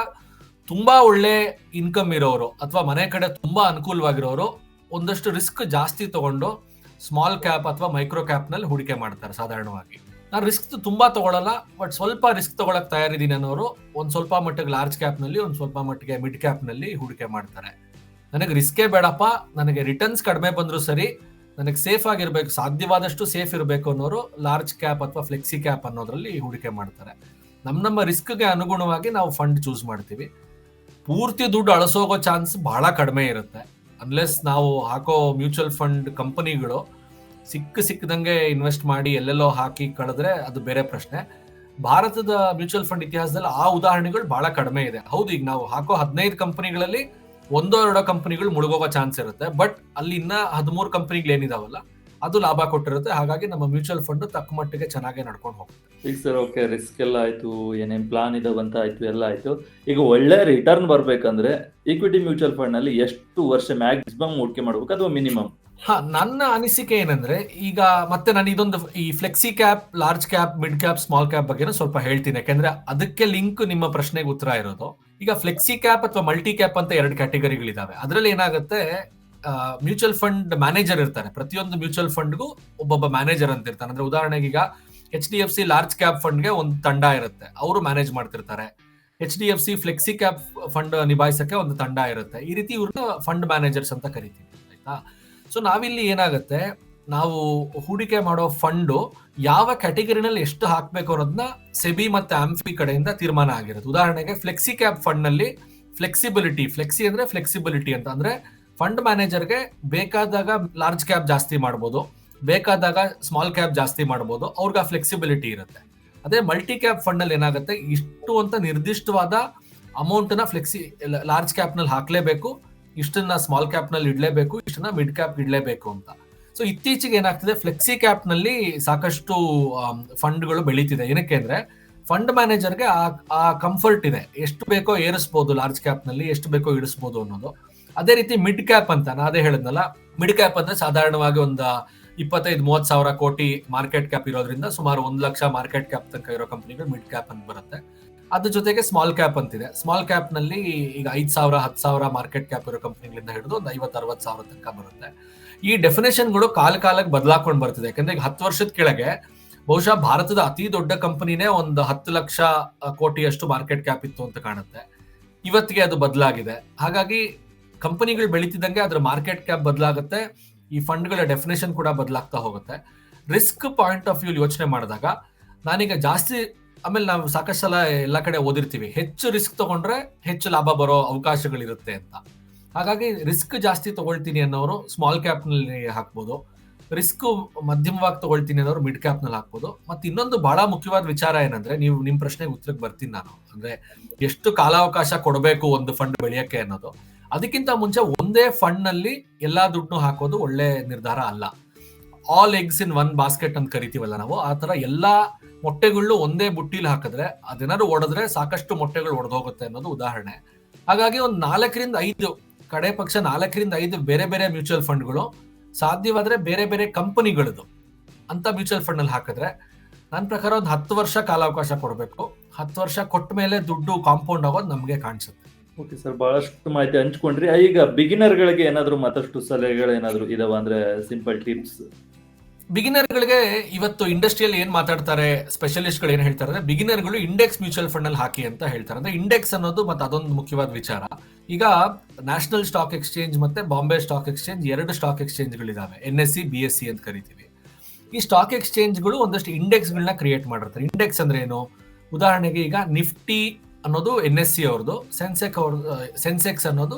ತುಂಬಾ ಒಳ್ಳೆ ಇನ್ಕಮ್ ಇರೋರು ಅಥವಾ ಮನೆ ಕಡೆ ತುಂಬಾ ಅನುಕೂಲವಾಗಿರೋರು ಒಂದಷ್ಟು ರಿಸ್ಕ್ ಜಾಸ್ತಿ ತಗೊಂಡು ಸ್ಮಾಲ್ ಕ್ಯಾಪ್ ಅಥವಾ ಮೈಕ್ರೋ ಕ್ಯಾಪ್ನಲ್ಲಿ ಹೂಡಿಕೆ ಮಾಡ್ತಾರೆ ಸಾಧಾರಣವಾಗಿ. ನಾನು ರಿಸ್ಕ್ ತುಂಬಾ ತಗೊಳ್ಳಲ್ಲ ಬಟ್ ಸ್ವಲ್ಪ ರಿಸ್ಕ್ ತಗೊಳಕ್ ತಯಾರಿದ್ದೀನಿ ಅನ್ನೋರು ಒಂದು ಸ್ವಲ್ಪ ಮಟ್ಟಿಗೆ ಲಾರ್ಜ್ ಕ್ಯಾಪ್ನಲ್ಲಿ, ಒಂದ್ ಸ್ವಲ್ಪ ಮಟ್ಟಿಗೆ ಮಿಡ್ ಕ್ಯಾಪ್ನಲ್ಲಿ ಹೂಡಿಕೆ ಮಾಡ್ತಾರೆ. ನನಗೆ ರಿಸ್ಕೇ ಬೇಡಪ್ಪ, ನನಗೆ ರಿಟರ್ನ್ಸ್ ಕಡಿಮೆ ಬಂದರೂ ಸರಿ, ನನಗೆ ಸೇಫ್ ಆಗಿರ್ಬೇಕು, ಸಾಧ್ಯವಾದಷ್ಟು ಸೇಫ್ ಇರಬೇಕು ಅನ್ನೋರು ಲಾರ್ಜ್ ಕ್ಯಾಪ್ ಅಥವಾ ಫ್ಲೆಕ್ಸಿ ಕ್ಯಾಪ್ ಅನ್ನೋದ್ರಲ್ಲಿ ಹೂಡಿಕೆ ಮಾಡ್ತಾರೆ. ನಮ್ಮ ನಮ್ಮ ರಿಸ್ಕ್ಗೆ ಅನುಗುಣವಾಗಿ ನಾವು ಫಂಡ್ ಚೂಸ್ ಮಾಡ್ತೀವಿ. ಪೂರ್ತಿ ದುಡ್ಡು ಅಳಸೋಗೋ ಚಾನ್ಸ್ ಬಹಳ ಕಡಿಮೆ ಇರುತ್ತೆ. ಅನ್ಲೆಸ್ ನಾವು ಹಾಕೋ ಮ್ಯೂಚುವಲ್ ಫಂಡ್ ಕಂಪನಿಗಳು ಸಿಕ್ಕ ಸಿಕ್ಕದಂಗೆ ಇನ್ವೆಸ್ಟ್ ಮಾಡಿ ಎಲ್ಲೆಲ್ಲೋ ಹಾಕಿ ಕಳೆದ್ರೆ ಅದು ಬೇರೆ ಪ್ರಶ್ನೆ. ಭಾರತದ ಮ್ಯೂಚುವಲ್ ಫಂಡ್ ಇತಿಹಾಸದಲ್ಲಿ ಆ ಉದಾಹರಣೆಗಳು ಬಹಳ ಕಡಿಮೆ ಇದೆ. ಹೌದು, ಈಗ ನಾವು ಹಾಕೋ ಹದಿನೈದು ಕಂಪನಿಗಳಲ್ಲಿ ಒಂದೋ ಎರಡೋ ಕಂಪನಿಗಳು ಮುಳುಗೋಗೋ ಚಾನ್ಸ್ ಇರುತ್ತೆ. ಬಟ್ ಅಲ್ಲಿ ಇನ್ನ ಹದಿಮೂರು ಕಂಪನಿಗಳು ಏನಿದಾವಲ್ಲ ಅದು ಲಾಭ ಕೊಟ್ಟಿರುತ್ತೆ. ಹಾಗಾಗಿ ನಮ್ಮ ಮ್ಯೂಚುವಲ್ ಫಂಡ್ ತಕ್ಕ ಮಟ್ಟಿಗೆ ಚೆನ್ನಾಗಿ ನಡ್ಕೊಂಡು ಹೋಗುತ್ತೆ. ಈಗ ಸರ್ ಓಕೆ ರಿಸ್ಕ್ ಎಲ್ಲ ಆಯ್ತು ಏನೇನ್ ಪ್ಲಾನ್ ಇದಾವಂತ ಆಯ್ತು ಎಲ್ಲ ಆಯ್ತು. ಈಗ ಒಳ್ಳೆ ರಿಟರ್ನ್ ಬರ್ಬೇಕಂದ್ರೆ ಇಕ್ವಿಟಿ ಮ್ಯೂಚುವಲ್ ಫಂಡ್ನಲ್ಲಿ ಎಷ್ಟು ವರ್ಷ ಮ್ಯಾಕ್ಸಿಮಮ್ ಹೂಡಿಕೆ ಮಾಡ್ಬೇಕು ಅಥವಾ ಮಿನಿಮಮ್ ಹಾ ನನ್ನ ಅನಿಸಿಕೆ ಏನಂದ್ರೆ ಈಗ ಮತ್ತೆ ನಾನು ಇದೊಂದು ಈ flexi cap large cap mid cap small cap ಬಗ್ಗೆ ಸ್ವಲ್ಪ ಹೇಳ್ತೀನಿ. ಯಾಕಂದ್ರೆ ಅದಕ್ಕೆ ಲಿಂಕ್ ನಿಮ್ಮ ಪ್ರಶ್ನೆಗೆ ಉತ್ತರ ಇರೋದು. ಈಗ ಫ್ಲೆಕ್ಸಿ ಕ್ಯಾಪ್ ಅಥವಾ ಮಲ್ಟಿ ಕ್ಯಾಪ್ ಅಂತ ಎರಡು ಕ್ಯಾಟಗರಿಗಳಿದಾವೆ ಅದರಲ್ಲಿ ಏನಾಗುತ್ತೆ ಮ್ಯೂಚುವಲ್ ಫಂಡ್ ಮ್ಯಾನೇಜರ್ ಇರ್ತಾರೆ ಪ್ರತಿಯೊಂದು ಮ್ಯೂಚುವಲ್ ಫಂಡ್ಗೂ ಒಬ್ಬೊಬ್ಬ ಮ್ಯಾನೇಜರ್ ಅಂತ ಇರ್ತಾರೆ ಅಂದ್ರೆ ಉದಾಹರಣೆಗೆ ಈಗ H D F C large cap ಫಂಡ್ಗೆ ಒಂದು ತಂಡ ಇರುತ್ತೆ. ಅವರು ಮ್ಯಾನೇಜ್ ಮಾಡ್ತಿರ್ತಾರೆ. H D F C flexi cap fund ನಿಭಾಯಿಸಕ್ಕೆ ಒಂದು ತಂಡ ಇರುತ್ತೆ. ಈ ರೀತಿ ಇವ್ರನ್ನ ಫಂಡ್ ಮ್ಯಾನೇಜರ್ಸ್ ಅಂತ ಕರಿತೀವಿ, ಆಯ್ತಾ? ಸೊ ನಾವಿಲ್ಲಿ ಏನಾಗುತ್ತೆ? ನಾವು ಹೂಡಿಕೆ ಮಾಡೋ ಫಂಡು ಯಾವ ಕ್ಯಾಟಗರಿನಲ್ಲಿ ಎಷ್ಟು ಹಾಕ್ಬೇಕು ಅನ್ನೋದನ್ನ ಸೆಬಿ ಮತ್ತೆ ಆಂಫಿ ಕಡೆಯಿಂದ ತೀರ್ಮಾನ ಆಗಿರುತ್ತೆ. ಉದಾಹರಣೆಗೆ ಫ್ಲೆಕ್ಸಿ ಕ್ಯಾಪ್ ಫಂಡ್ನಲ್ಲಿ ಫ್ಲೆಕ್ಸಿಬಿಲಿಟಿ ಫ್ಲೆಕ್ಸಿ ಅಂದ್ರೆ ಫ್ಲೆಕ್ಸಿಬಿಲಿಟಿ ಅಂತ. ಅಂದ್ರೆ ಫಂಡ್ ಮ್ಯಾನೇಜರ್ಗೆ ಬೇಕಾದಾಗ ಲಾರ್ಜ್ ಕ್ಯಾಪ್ ಜಾಸ್ತಿ ಮಾಡ್ಬೋದು, ಬೇಕಾದಾಗ ಸ್ಮಾಲ್ ಕ್ಯಾಪ್ ಜಾಸ್ತಿ ಮಾಡ್ಬೋದು, ಅವ್ರಿಗೆ ಆ ಫ್ಲೆಕ್ಸಿಬಿಲಿಟಿ ಇರುತ್ತೆ. ಅದೇ ಮಲ್ಟಿ ಕ್ಯಾಪ್ ಫಂಡ್ ಅಲ್ಲಿ ಏನಾಗುತ್ತೆ, ಇಷ್ಟು ಅಂತ ನಿರ್ದಿಷ್ಟವಾದ ಅಮೌಂಟ್ನ ಫ್ಲೆಕ್ಸಿ ಲಾರ್ಜ್ ಕ್ಯಾಪ್ನಲ್ಲಿ ಹಾಕ್ಲೇಬೇಕು, ಇಷ್ಟನ್ನ ಸ್ಮಾಲ್ ಕ್ಯಾಪ್ನಲ್ಲಿ ಇಡ್ಲೇಬೇಕು, ಇಷ್ಟನ್ನ ಮಿಡ್ ಕ್ಯಾಪ್ ಇಡಲೇಬೇಕು ಅಂತ. ಸೊ ಇತ್ತೀಚೆಗೆ ಏನಾಗ್ತಿದೆ ಫ್ಲೆಕ್ಸಿ ಕ್ಯಾಪ್ನಲ್ಲಿ ಸಾಕಷ್ಟು ಫಂಡ್ಗಳು ಬೆಳೀತಿದೆ. ಏನಕ್ಕೆ ಅಂದರೆ ಫಂಡ್ ಮ್ಯಾನೇಜರ್ಗೆ ಆ ಆ ಕಂಫರ್ಟ್ ಇದೆ. ಎಷ್ಟು ಬೇಕೋ ಏರಿಸಬಹುದು ಲಾರ್ಜ್ ಕ್ಯಾಪ್ನಲ್ಲಿ ಎಷ್ಟು ಬೇಕೋ ಇಡಿಸಬಹುದು ಅನ್ನೋದು. ಅದೇ ರೀತಿ ಮಿಡ್ ಕ್ಯಾಪ್ ಅಂತ ನಾ ಅದೇ ಹೇಳಿದ್ನಲ್ಲ ಮಿಡ್ ಕ್ಯಾಪ್ ಅಂದ್ರೆ ಸಾಧಾರಣವಾಗಿ ಒಂದು ಇಪ್ಪತ್ತೈದು ಮೂವತ್ ಸಾವಿರ ಕೋಟಿ ಮಾರ್ಕೆಟ್ ಕ್ಯಾಪ್ ಇರೋದ್ರಿಂದ ಸುಮಾರು ಒಂದು ಲಕ್ಷ ಮಾರ್ಕೆಟ್ ಕ್ಯಾಪ್ ತನಕ ಇರೋ ಕಂಪ್ನಿಗಳು ಮಿಡ್ ಕ್ಯಾಪ್ ಅಂತ ಬರುತ್ತೆ. ಅದ್ರ ಜೊತೆಗೆ ಸ್ಮಾಲ್ ಕ್ಯಾಪ್ ಅಂತಿದೆ. ಸ್ಮಾಲ್ ಕ್ಯಾಪ್ನಲ್ಲಿ ಈಗ ಐದ್ ಸಾವಿರ, ಹತ್ತು ಸಾವಿರ ಮಾರ್ಕೆಟ್ ಕ್ಯಾಪ್ ಇರೋ ಕಂಪನಿಗಳಿಂದ ಹಿಡಿದು ಒಂದು ಐವತ್ತು, ಅರವತ್ತು ಸಾವಿರ ತನಕ ಬರುತ್ತೆ. ಈ ಡೆಫಿನೇಷನ್ಗಳು ಕಾಲ ಕಾಲಕ್ಕೆ ಬದಲಾಕೊಂಡು ಬರ್ತಿದೆ. ಯಾಕಂದ್ರೆ ಈಗ ಹತ್ತು ವರ್ಷದ ಕೆಳಗೆ ಬಹುಶಃ ಭಾರತದ ಅತಿ ದೊಡ್ಡ ಕಂಪನಿನೇ ಒಂದು ಹತ್ತು ಲಕ್ಷ ಕೋಟಿಯಷ್ಟು ಮಾರ್ಕೆಟ್ ಕ್ಯಾಪ್ ಇತ್ತು ಅಂತ ಕಾಣುತ್ತೆ. ಇವತ್ತಿಗೆ ಅದು ಬದಲಾಗಿದೆ. ಹಾಗಾಗಿ ಕಂಪನಿಗಳು ಬೆಳೀತಿದ್ದಂಗೆ ಅದ್ರ ಮಾರ್ಕೆಟ್ ಕ್ಯಾಪ್ ಬದಲಾಗುತ್ತೆ. ಈ ಫಂಡ್ಗಳ ಡೆಫಿನೇಷನ್ ಕೂಡ ಬದಲಾಗ್ತಾ ಹೋಗುತ್ತೆ. ರಿಸ್ಕ್ ಪಾಯಿಂಟ್ ಆಫ್ ವ್ಯೂ ಯೋಚನೆ ಮಾಡಿದಾಗ ನಾನೀಗ ಜಾಸ್ತಿ, ಆಮೇಲೆ ನಾವು ಸಾಕಷ್ಟು ಸಲ ಎಲ್ಲ ಕಡೆ ಓದಿರ್ತೀವಿ. ಹೆಚ್ಚು ರಿಸ್ಕ್ ತಗೊಂಡ್ರೆ ಹೆಚ್ಚು ಲಾಭ ಬರೋ ಅವಕಾಶಗಳಿರುತ್ತೆ ಅಂತ. ಹಾಗಾಗಿ ರಿಸ್ಕ್ ಜಾಸ್ತಿ ತಗೊಳ್ತೀನಿ ಅನ್ನೋರು ಸ್ಮಾಲ್ ಕ್ಯಾಪ್ನಲ್ಲಿ ಹಾಕ್ಬೋದು. ರಿಸ್ಕ್ ಮಧ್ಯಮವಾಗಿ ತಗೊಳ್ತೀನಿ ಅನ್ನೋರು ಮಿಡ್ ಕ್ಯಾಪ್ನಲ್ಲಿ ಹಾಕ್ಬೋದು. ಮತ್ತು ಇನ್ನೊಂದು ಬಹಳ ಮುಖ್ಯವಾದ ವಿಚಾರ ಏನಂದ್ರೆ, ನೀವು ನಿಮ್ಮ ಪ್ರಶ್ನೆಗೆ ಉತ್ತರಕ್ಕೆ ಬರ್ತೀನಿ ನಾನು. ಅಂದ್ರೆ ಎಷ್ಟು ಕಾಲಾವಕಾಶ ಕೊಡಬೇಕು ಒಂದು ಫಂಡ್ ಬೆಳೆಯೋಕ್ಕೆ ಅನ್ನೋದು. ಅದಕ್ಕಿಂತ ಮುಂಚೆ ಒಂದೇ ಫಂಡ್ನಲ್ಲಿ ಎಲ್ಲಾ ದುಡ್ಡು ಹಾಕೋದು ಒಳ್ಳೆ ನಿರ್ಧಾರ ಅಲ್ಲ. All eggs in one basket ಅಂತ ಕರಿತೀವಲ್ಲ ನಾವು, ಆ ತರ ಎಲ್ಲಾ ಮೊಟ್ಟೆಗಳು ಒಂದೇ ಬುಟ್ಟಿಲಿ ಹಾಕಿದ್ರೆ, ಅದೇನಾದ್ರು ಒಡೆದ್ರೆ ಸಾಕಷ್ಟು ಮೊಟ್ಟೆಗಳು ಒಡೆದೋಗುತ್ತೆ ಅನ್ನೋದು ಉದಾಹರಣೆ. ಹಾಗಾಗಿ ಒಂದು ನಾಲ್ಕರಿಂದ ಐದು, ಕಡೆ ಪಕ್ಷ ನಾಲ್ಕರಿಂದ ಐದು ಬೇರೆ ಬೇರೆ ಮ್ಯೂಚುವಲ್ ಫಂಡ್ಗಳು ಸಾಧ್ಯವಾದ್ರೆ ಬೇರೆ ಬೇರೆ ಕಂಪನಿಗಳದು ಅಂತ ಮ್ಯೂಚುವಲ್ ಫಂಡ್ ಅಲ್ಲಿ ಹಾಕಿದ್ರೆ, ನನ್ನ ಪ್ರಕಾರ ಒಂದು ಹತ್ತು ವರ್ಷ ಕಾಲಾವಕಾಶ ಕೊಡಬೇಕು. ಹತ್ತು ವರ್ಷ ಕೊಟ್ಟ ಮೇಲೆ ದುಡ್ಡು ಕಾಂಪೌಂಡ್ ಆಗೋದು ನಮಗೆ ಕಾಣಿಸುತ್ತೆ. ಓಕೆ ಸರ್ ಬಹಳಷ್ಟು ಮಾಹಿತಿ ಹಂಚ್ಕೊಂಡ್ರಿ. ಈಗ ಬಿಗಿನರ್ ಗಳಿಗೆ ಏನಾದ್ರು ಮತ್ತಷ್ಟು ಸಲಹೆಗಳು ಏನಾದ್ರು ಇದಾವ ಅಂದ್ರೆ ಸಿಂಪಲ್ ಟಿಪ್ಸ್ ಬಿಗಿನರ್ ಗಳಿಗೆ ಇವತ್ತು ಇಂಡಸ್ಟ್ರಿಯಲ್ಲಿ ಏನ್ ಮಾತಾಡ್ತಾರೆ ಸ್ಪೆಷಲಿಸ್ಟ್ಗಳು ಏನ್ ಹೇಳ್ತಾರೆ ಅಂದ್ರೆ ಬಿಗಿನರ್ಗಳು ಇಂಡೆಕ್ಸ್ ಮ್ಯೂಚುವಲ್ ಫಂಡ್ ಅಲ್ಲಿ ಹಾಕಿ ಅಂತ ಹೇಳ್ತಾರೆ. ಅಂದ್ರೆ ಇಂಡೆಕ್ಸ್ ಅನ್ನೋದು ಮತ್ತೆ ಅದೊಂದು ಮುಖ್ಯವಾದ ವಿಚಾರ. ಈಗ ನ್ಯಾಷನಲ್ ಸ್ಟಾಕ್ ಎಕ್ಸ್ಚೇಂಜ್ ಮತ್ತೆ ಬಾಂಬೆ ಸ್ಟಾಕ್ ಎಕ್ಸ್ಚೇಂಜ್ ಎರಡು ಸ್ಟಾಕ್ ಎಕ್ಸ್ಚೇಂಜ್ ಗಳಿದಾವೆ N S C B S C ಅಂತ ಕರಿತೀವಿ. ಈ ಸ್ಟಾಕ್ ಎಕ್ಸ್ಚೇಂಜ್ಗಳು ಒಂದಷ್ಟು ಇಂಡೆಕ್ಸ್ ಗಳನ್ನ ಕ್ರಿಯೇಟ್ ಮಾಡಿರ್ತಾರೆ. ಇಂಡೆಕ್ಸ್ ಅಂದ್ರೆ ಏನು? ಉದಾಹರಣೆಗೆ ಈಗ ನಿಫ್ಟಿ ಅನ್ನೋದು ಎನ್ ಎಸ್ ಸಿ ಅವ್ರದ್ದು ಸೆನ್ಸೆಕ್ ಅವ್ರ ಸೆನ್ಸೆಕ್ಸ್ ಅನ್ನೋದು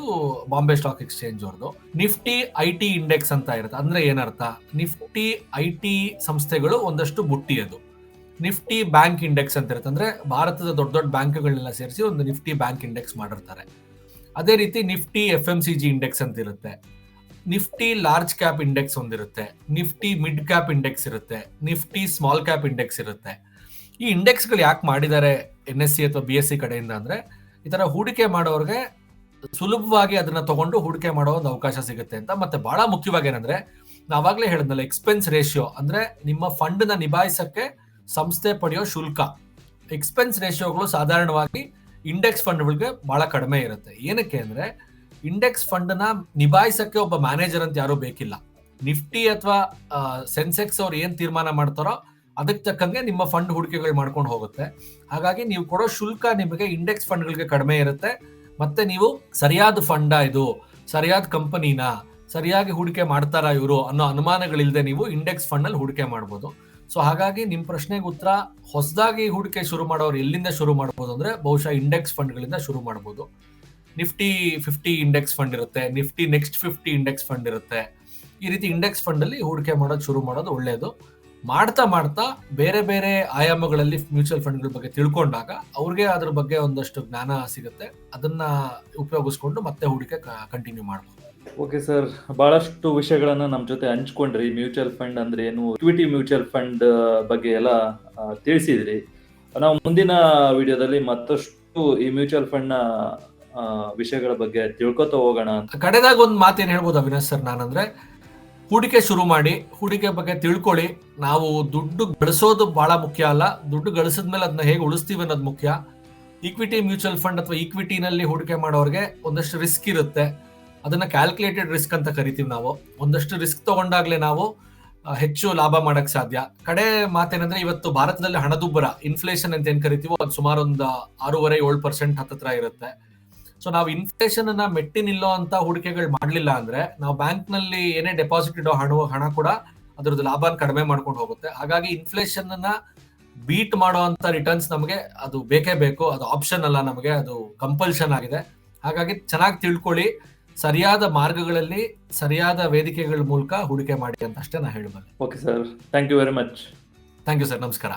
ಬಾಂಬೆ ಸ್ಟಾಕ್ ಎಕ್ಸ್ಚೇಂಜ್ ಅವ್ರದ್ದು ನಿಫ್ಟಿ ಐ ಟಿ ಇಂಡೆಕ್ಸ್ ಅಂತ ಇರುತ್ತೆ. ಅಂದ್ರೆ ಏನರ್ಥ? ನಿಫ್ಟಿ ಐ ಟಿ ಸಂಸ್ಥೆಗಳು ಒಂದಷ್ಟು ಬುಟ್ಟಿ ಅದು. ನಿಫ್ಟಿ ಬ್ಯಾಂಕ್ ಇಂಡೆಕ್ಸ್ ಅಂತ ಇರುತ್ತೆ. ಅಂದ್ರೆ ಭಾರತದ ದೊಡ್ಡ ದೊಡ್ಡ ಬ್ಯಾಂಕ್ಗಳನ್ನೆಲ್ಲ ಸೇರಿಸಿ ಒಂದು ನಿಫ್ಟಿ ಬ್ಯಾಂಕ್ ಇಂಡೆಕ್ಸ್ ಮಾಡಿರ್ತಾರೆ. ಅದೇ ರೀತಿ Nifty F M C G index ಅಂತ ಇರುತ್ತೆ. ನಿಫ್ಟಿ ಲಾರ್ಜ್ ಕ್ಯಾಪ್ ಇಂಡೆಕ್ಸ್ ಒಂದಿರುತ್ತೆ. ನಿಫ್ಟಿ ಮಿಡ್ ಕ್ಯಾಪ್ ಇಂಡೆಕ್ಸ್ ಇರುತ್ತೆ. ನಿಫ್ಟಿ ಸ್ಮಾಲ್ ಕ್ಯಾಪ್ ಇಂಡೆಕ್ಸ್ ಇರುತ್ತೆ. ಈ ಇಂಡೆಕ್ಸ್ಗಳು ಯಾಕೆ ಮಾಡಿದ್ದಾರೆ? ಎನ್ ಎಸ್ ಸಿ ಅಥವಾ ಬಿ ಎಸ್ ಸಿ ಕಡೆಯಿಂದ ಅಂದ್ರೆ ಈ ತರ ಹೂಡಿಕೆ ಮಾಡೋರ್ಗೆ ಸುಲಭವಾಗಿ ಅದನ್ನ ತಗೊಂಡು ಹೂಡಿಕೆ ಮಾಡೋ ಒಂದು ಅವಕಾಶ ಸಿಗುತ್ತೆ ಅಂತ. ಮತ್ತೆ ಬಹಳ ಮುಖ್ಯವಾಗಿ ಏನಂದ್ರೆ ನಾವಾಗ್ಲೇ ಹೇಳಿದ್ನಲ್ಲ ಎಕ್ಸ್ಪೆನ್ಸ್ ರೇಷಿಯೋ ಅಂದ್ರೆ ನಿಮ್ಮ ಫಂಡ್ನ ನಿಭಾಯಿಸಕ್ಕೆ ಸಂಸ್ಥೆ ಪಡೆಯೋ ಶುಲ್ಕ. ಎಕ್ಸ್ಪೆನ್ಸ್ ರೇಷಿಯೋಗಳು ಸಾಧಾರಣವಾಗಿ ಇಂಡೆಕ್ಸ್ ಫಂಡ್ಗಳಿಗೆ ಬಹಳ ಕಡಿಮೆ ಇರುತ್ತೆ. ಏನಕ್ಕೆ ಅಂದ್ರೆ ಇಂಡೆಕ್ಸ್ ಫಂಡ್ನ ನಿಭಾಯಿಸಕ್ಕೆ ಒಬ್ಬ ಮ್ಯಾನೇಜರ್ ಅಂತ ಯಾರು ಬೇಕಿಲ್ಲ. ನಿಫ್ಟಿ ಅಥವಾ ಸೆನ್ಸೆಕ್ಸ್ ಅವ್ರು ಏನ್ ತೀರ್ಮಾನ ಮಾಡ್ತಾರೋ ಅದಕ್ಕೆ ತಕ್ಕಂಗೆ ನಿಮ್ಮ ಫಂಡ್ ಹೂಡಿಕೆಗಳು ಮಾಡ್ಕೊಂಡು ಹೋಗುತ್ತೆ. ಹಾಗಾಗಿ ನೀವು ಕೊಡೋ ಶುಲ್ಕ ನಿಮಗೆ ಇಂಡೆಕ್ಸ್ ಫಂಡ್ಗಳಿಗೆ ಕಡಿಮೆ ಇರುತ್ತೆ. ಮತ್ತೆ ನೀವು ಸರಿಯಾದ ಫಂಡ ಇದು, ಸರಿಯಾದ ಕಂಪನಿನ ಸರಿಯಾಗಿ ಹೂಡಿಕೆ ಮಾಡ್ತಾರಾ ಇವರು ಅನ್ನೋ ಅನುಮಾನಗಳಿಲ್ಲದೆ ನೀವು ಇಂಡೆಕ್ಸ್ ಫಂಡ್ ಅಲ್ಲಿ ಹೂಡಿಕೆ ಮಾಡ್ಬೋದು. ಸೊ ಹಾಗಾಗಿ ನಿಮ್ಮ ಪ್ರಶ್ನೆಗೆ ಉತ್ತರ, ಹೊಸದಾಗಿ ಹೂಡಿಕೆ ಶುರು ಮಾಡೋರು ಎಲ್ಲಿಂದ ಶುರು ಮಾಡ್ಬೋದು ಅಂದ್ರೆ ಬಹುಶಃ ಇಂಡೆಕ್ಸ್ ಫಂಡ್ಗಳಿಂದ ಶುರು ಮಾಡ್ಬೋದು. ನಿಫ್ಟಿ ಫಿಫ್ಟಿ ಇಂಡೆಕ್ಸ್ ಫಂಡ್ ಇರುತ್ತೆ, Nifty next fifty index fund ಇರುತ್ತೆ. ಈ ರೀತಿ ಇಂಡೆಕ್ಸ್ ಫಂಡ್ ಅಲ್ಲಿ ಹೂಡಿಕೆ ಮಾಡೋದು, ಶುರು ಮಾಡೋದು ಒಳ್ಳೆಯದು ಮಾಡ್ತಾ ಮಾಡ್ತಾ ಬೇರೆ ಬೇರೆ ಆಯಾಮಗಳಲ್ಲಿ ಮ್ಯೂಚುವಲ್ ಫಂಡ್ಗಳ ಬಗ್ಗೆ ತಿಳ್ಕೊಂಡಾಗ ಅವ್ರಿಗೆ ಅದ್ರ ಬಗ್ಗೆ ಒಂದಷ್ಟು ಜ್ಞಾನ ಸಿಗುತ್ತೆ. ಅದನ್ನ ಉಪಯೋಗಿಸ್ಕೊಂಡು ಮತ್ತೆ ಹೂಡಿಕೆ ಕಂಟಿನ್ಯೂ ಮಾಡಬಹುದು ಓಕೆ ಸರ್ ಬಹಳಷ್ಟು ವಿಷಯಗಳನ್ನ ನಮ್ಮ ಜೊತೆ ಹಂಚ್ಕೊಂಡ್ರಿ. ಮ್ಯೂಚುವಲ್ ಫಂಡ್ ಅಂದ್ರೆ ಏನು? ಇಕ್ವಿಟಿ ಮ್ಯೂಚುವಲ್ ಫಂಡ್ ಬಗ್ಗೆ ಎಲ್ಲ ತಿಳಿಸಿದ್ರಿ. ನಾವು ಮುಂದಿನ ವಿಡಿಯೋದಲ್ಲಿ ಮತ್ತಷ್ಟು ಈ ಮ್ಯೂಚುವಲ್ ಫಂಡ್ನ ವಿಷಯಗಳ ಬಗ್ಗೆ ತಿಳ್ಕೊತ ಹೋಗೋಣ ಅಂತ. ಕಡೆದಾಗ ಒಂದು ಮಾತೇನ್ ಹೇಳ್ಬೋದು ಅವಿನಾಶ್ ಸರ್ ನಾನಂದ್ರೆ ಹೂಡಿಕೆ ಶುರು ಮಾಡಿ, ಹೂಡಿಕೆ ಬಗ್ಗೆ ತಿಳ್ಕೊಳ್ಳಿ. ನಾವು ದುಡ್ಡು ಗಳಿಸೋದು ಬಹಳ ಮುಖ್ಯ ಅಲ್ಲ. ದುಡ್ಡು ಗಳಿಸಿದ್ಮೇಲೆ ಅದನ್ನ ಹೇಗೆ ಉಳಿಸ್ತೀವಿ ಅನ್ನೋದು ಮುಖ್ಯ. ಈಕ್ವಿಟಿ ಮ್ಯೂಚುವಲ್ ಫಂಡ್ ಅಥವಾ ಈಕ್ವಿಟಿನಲ್ಲಿ ಹೂಡಿಕೆ ಮಾಡೋರಿಗೆ ಒಂದಷ್ಟು ರಿಸ್ಕ್ ಇರುತ್ತೆ. ಅದನ್ನ ಕ್ಯಾಲ್ಕುಲೇಟೆಡ್ ರಿಸ್ಕ್ ಅಂತ ಕರಿತೀವಿ ನಾವು. ಒಂದಷ್ಟು ರಿಸ್ಕ್ ತಗೊಂಡಾಗ್ಲೇ ನಾವು ಹೆಚ್ಚು ಲಾಭ ಮಾಡಕ್ ಸಾಧ್ಯ. ಕಡೆ ಮಾತೇನಂದ್ರೆ ಇವತ್ತು ಭಾರತದಲ್ಲಿ ಹಣದುಬ್ಬರ ಇನ್ಫ್ಲೇಷನ್ ಅಂತ ಏನ್ ಕರಿತೀವೋ ಅದು ಸುಮಾರು ಒಂದು ಆರೂವರೆ ಏಳು ಪರ್ಸೆಂಟ್ ಹತ್ತತ್ರ ಇರುತ್ತೆ. ಸೊ ನಾವು ಇನ್ಫ್ಲೇಷನ್ ಅನ್ನ ಮೆಟ್ಟಿ ನಿಲ್ಲೋ ಅಂತ ಹೂಡಿಕೆಗಳು ಮಾಡಲಿಲ್ಲ ಅಂದ್ರೆ ನಾವು ಬ್ಯಾಂಕ್ನಲ್ಲಿ ಏನೇ ಡೆಪಾಸಿಟ್ ಇಡೋ ಹಣ ಹಣ ಕೂಡ ಅದರದ್ದು ಲಾಭನ ಕಡಿಮೆ ಮಾಡ್ಕೊಂಡು ಹೋಗುತ್ತೆ. ಹಾಗಾಗಿ ಇನ್ಫ್ಲೇಷನ್ ಅನ್ನ ಬೀಟ್ ಮಾಡೋ ಅಂತ ರಿಟರ್ನ್ಸ್ ನಮಗೆ ಅದು ಬೇಕೇ ಬೇಕು. ಅದು ಆಪ್ಷನ್ ಅಲ್ಲ ನಮಗೆ ಅದು ಕಂಪಲ್ಷನ್ ಆಗಿದೆ. ಹಾಗಾಗಿ ಚೆನ್ನಾಗಿ ತಿಳ್ಕೊಳ್ಳಿ. ಸರಿಯಾದ ಮಾರ್ಗಗಳಲ್ಲಿ ಸರಿಯಾದ ವೇದಿಕೆಗಳ ಮೂಲಕ ಹೂಡಿಕೆ ಮಾಡಿ ಅಂತ ಅಷ್ಟೇ ನಾ ಹೇಳಬಲ್ಲೆ. Okay sir thank you very much thank you sir ನಮಸ್ಕಾರ.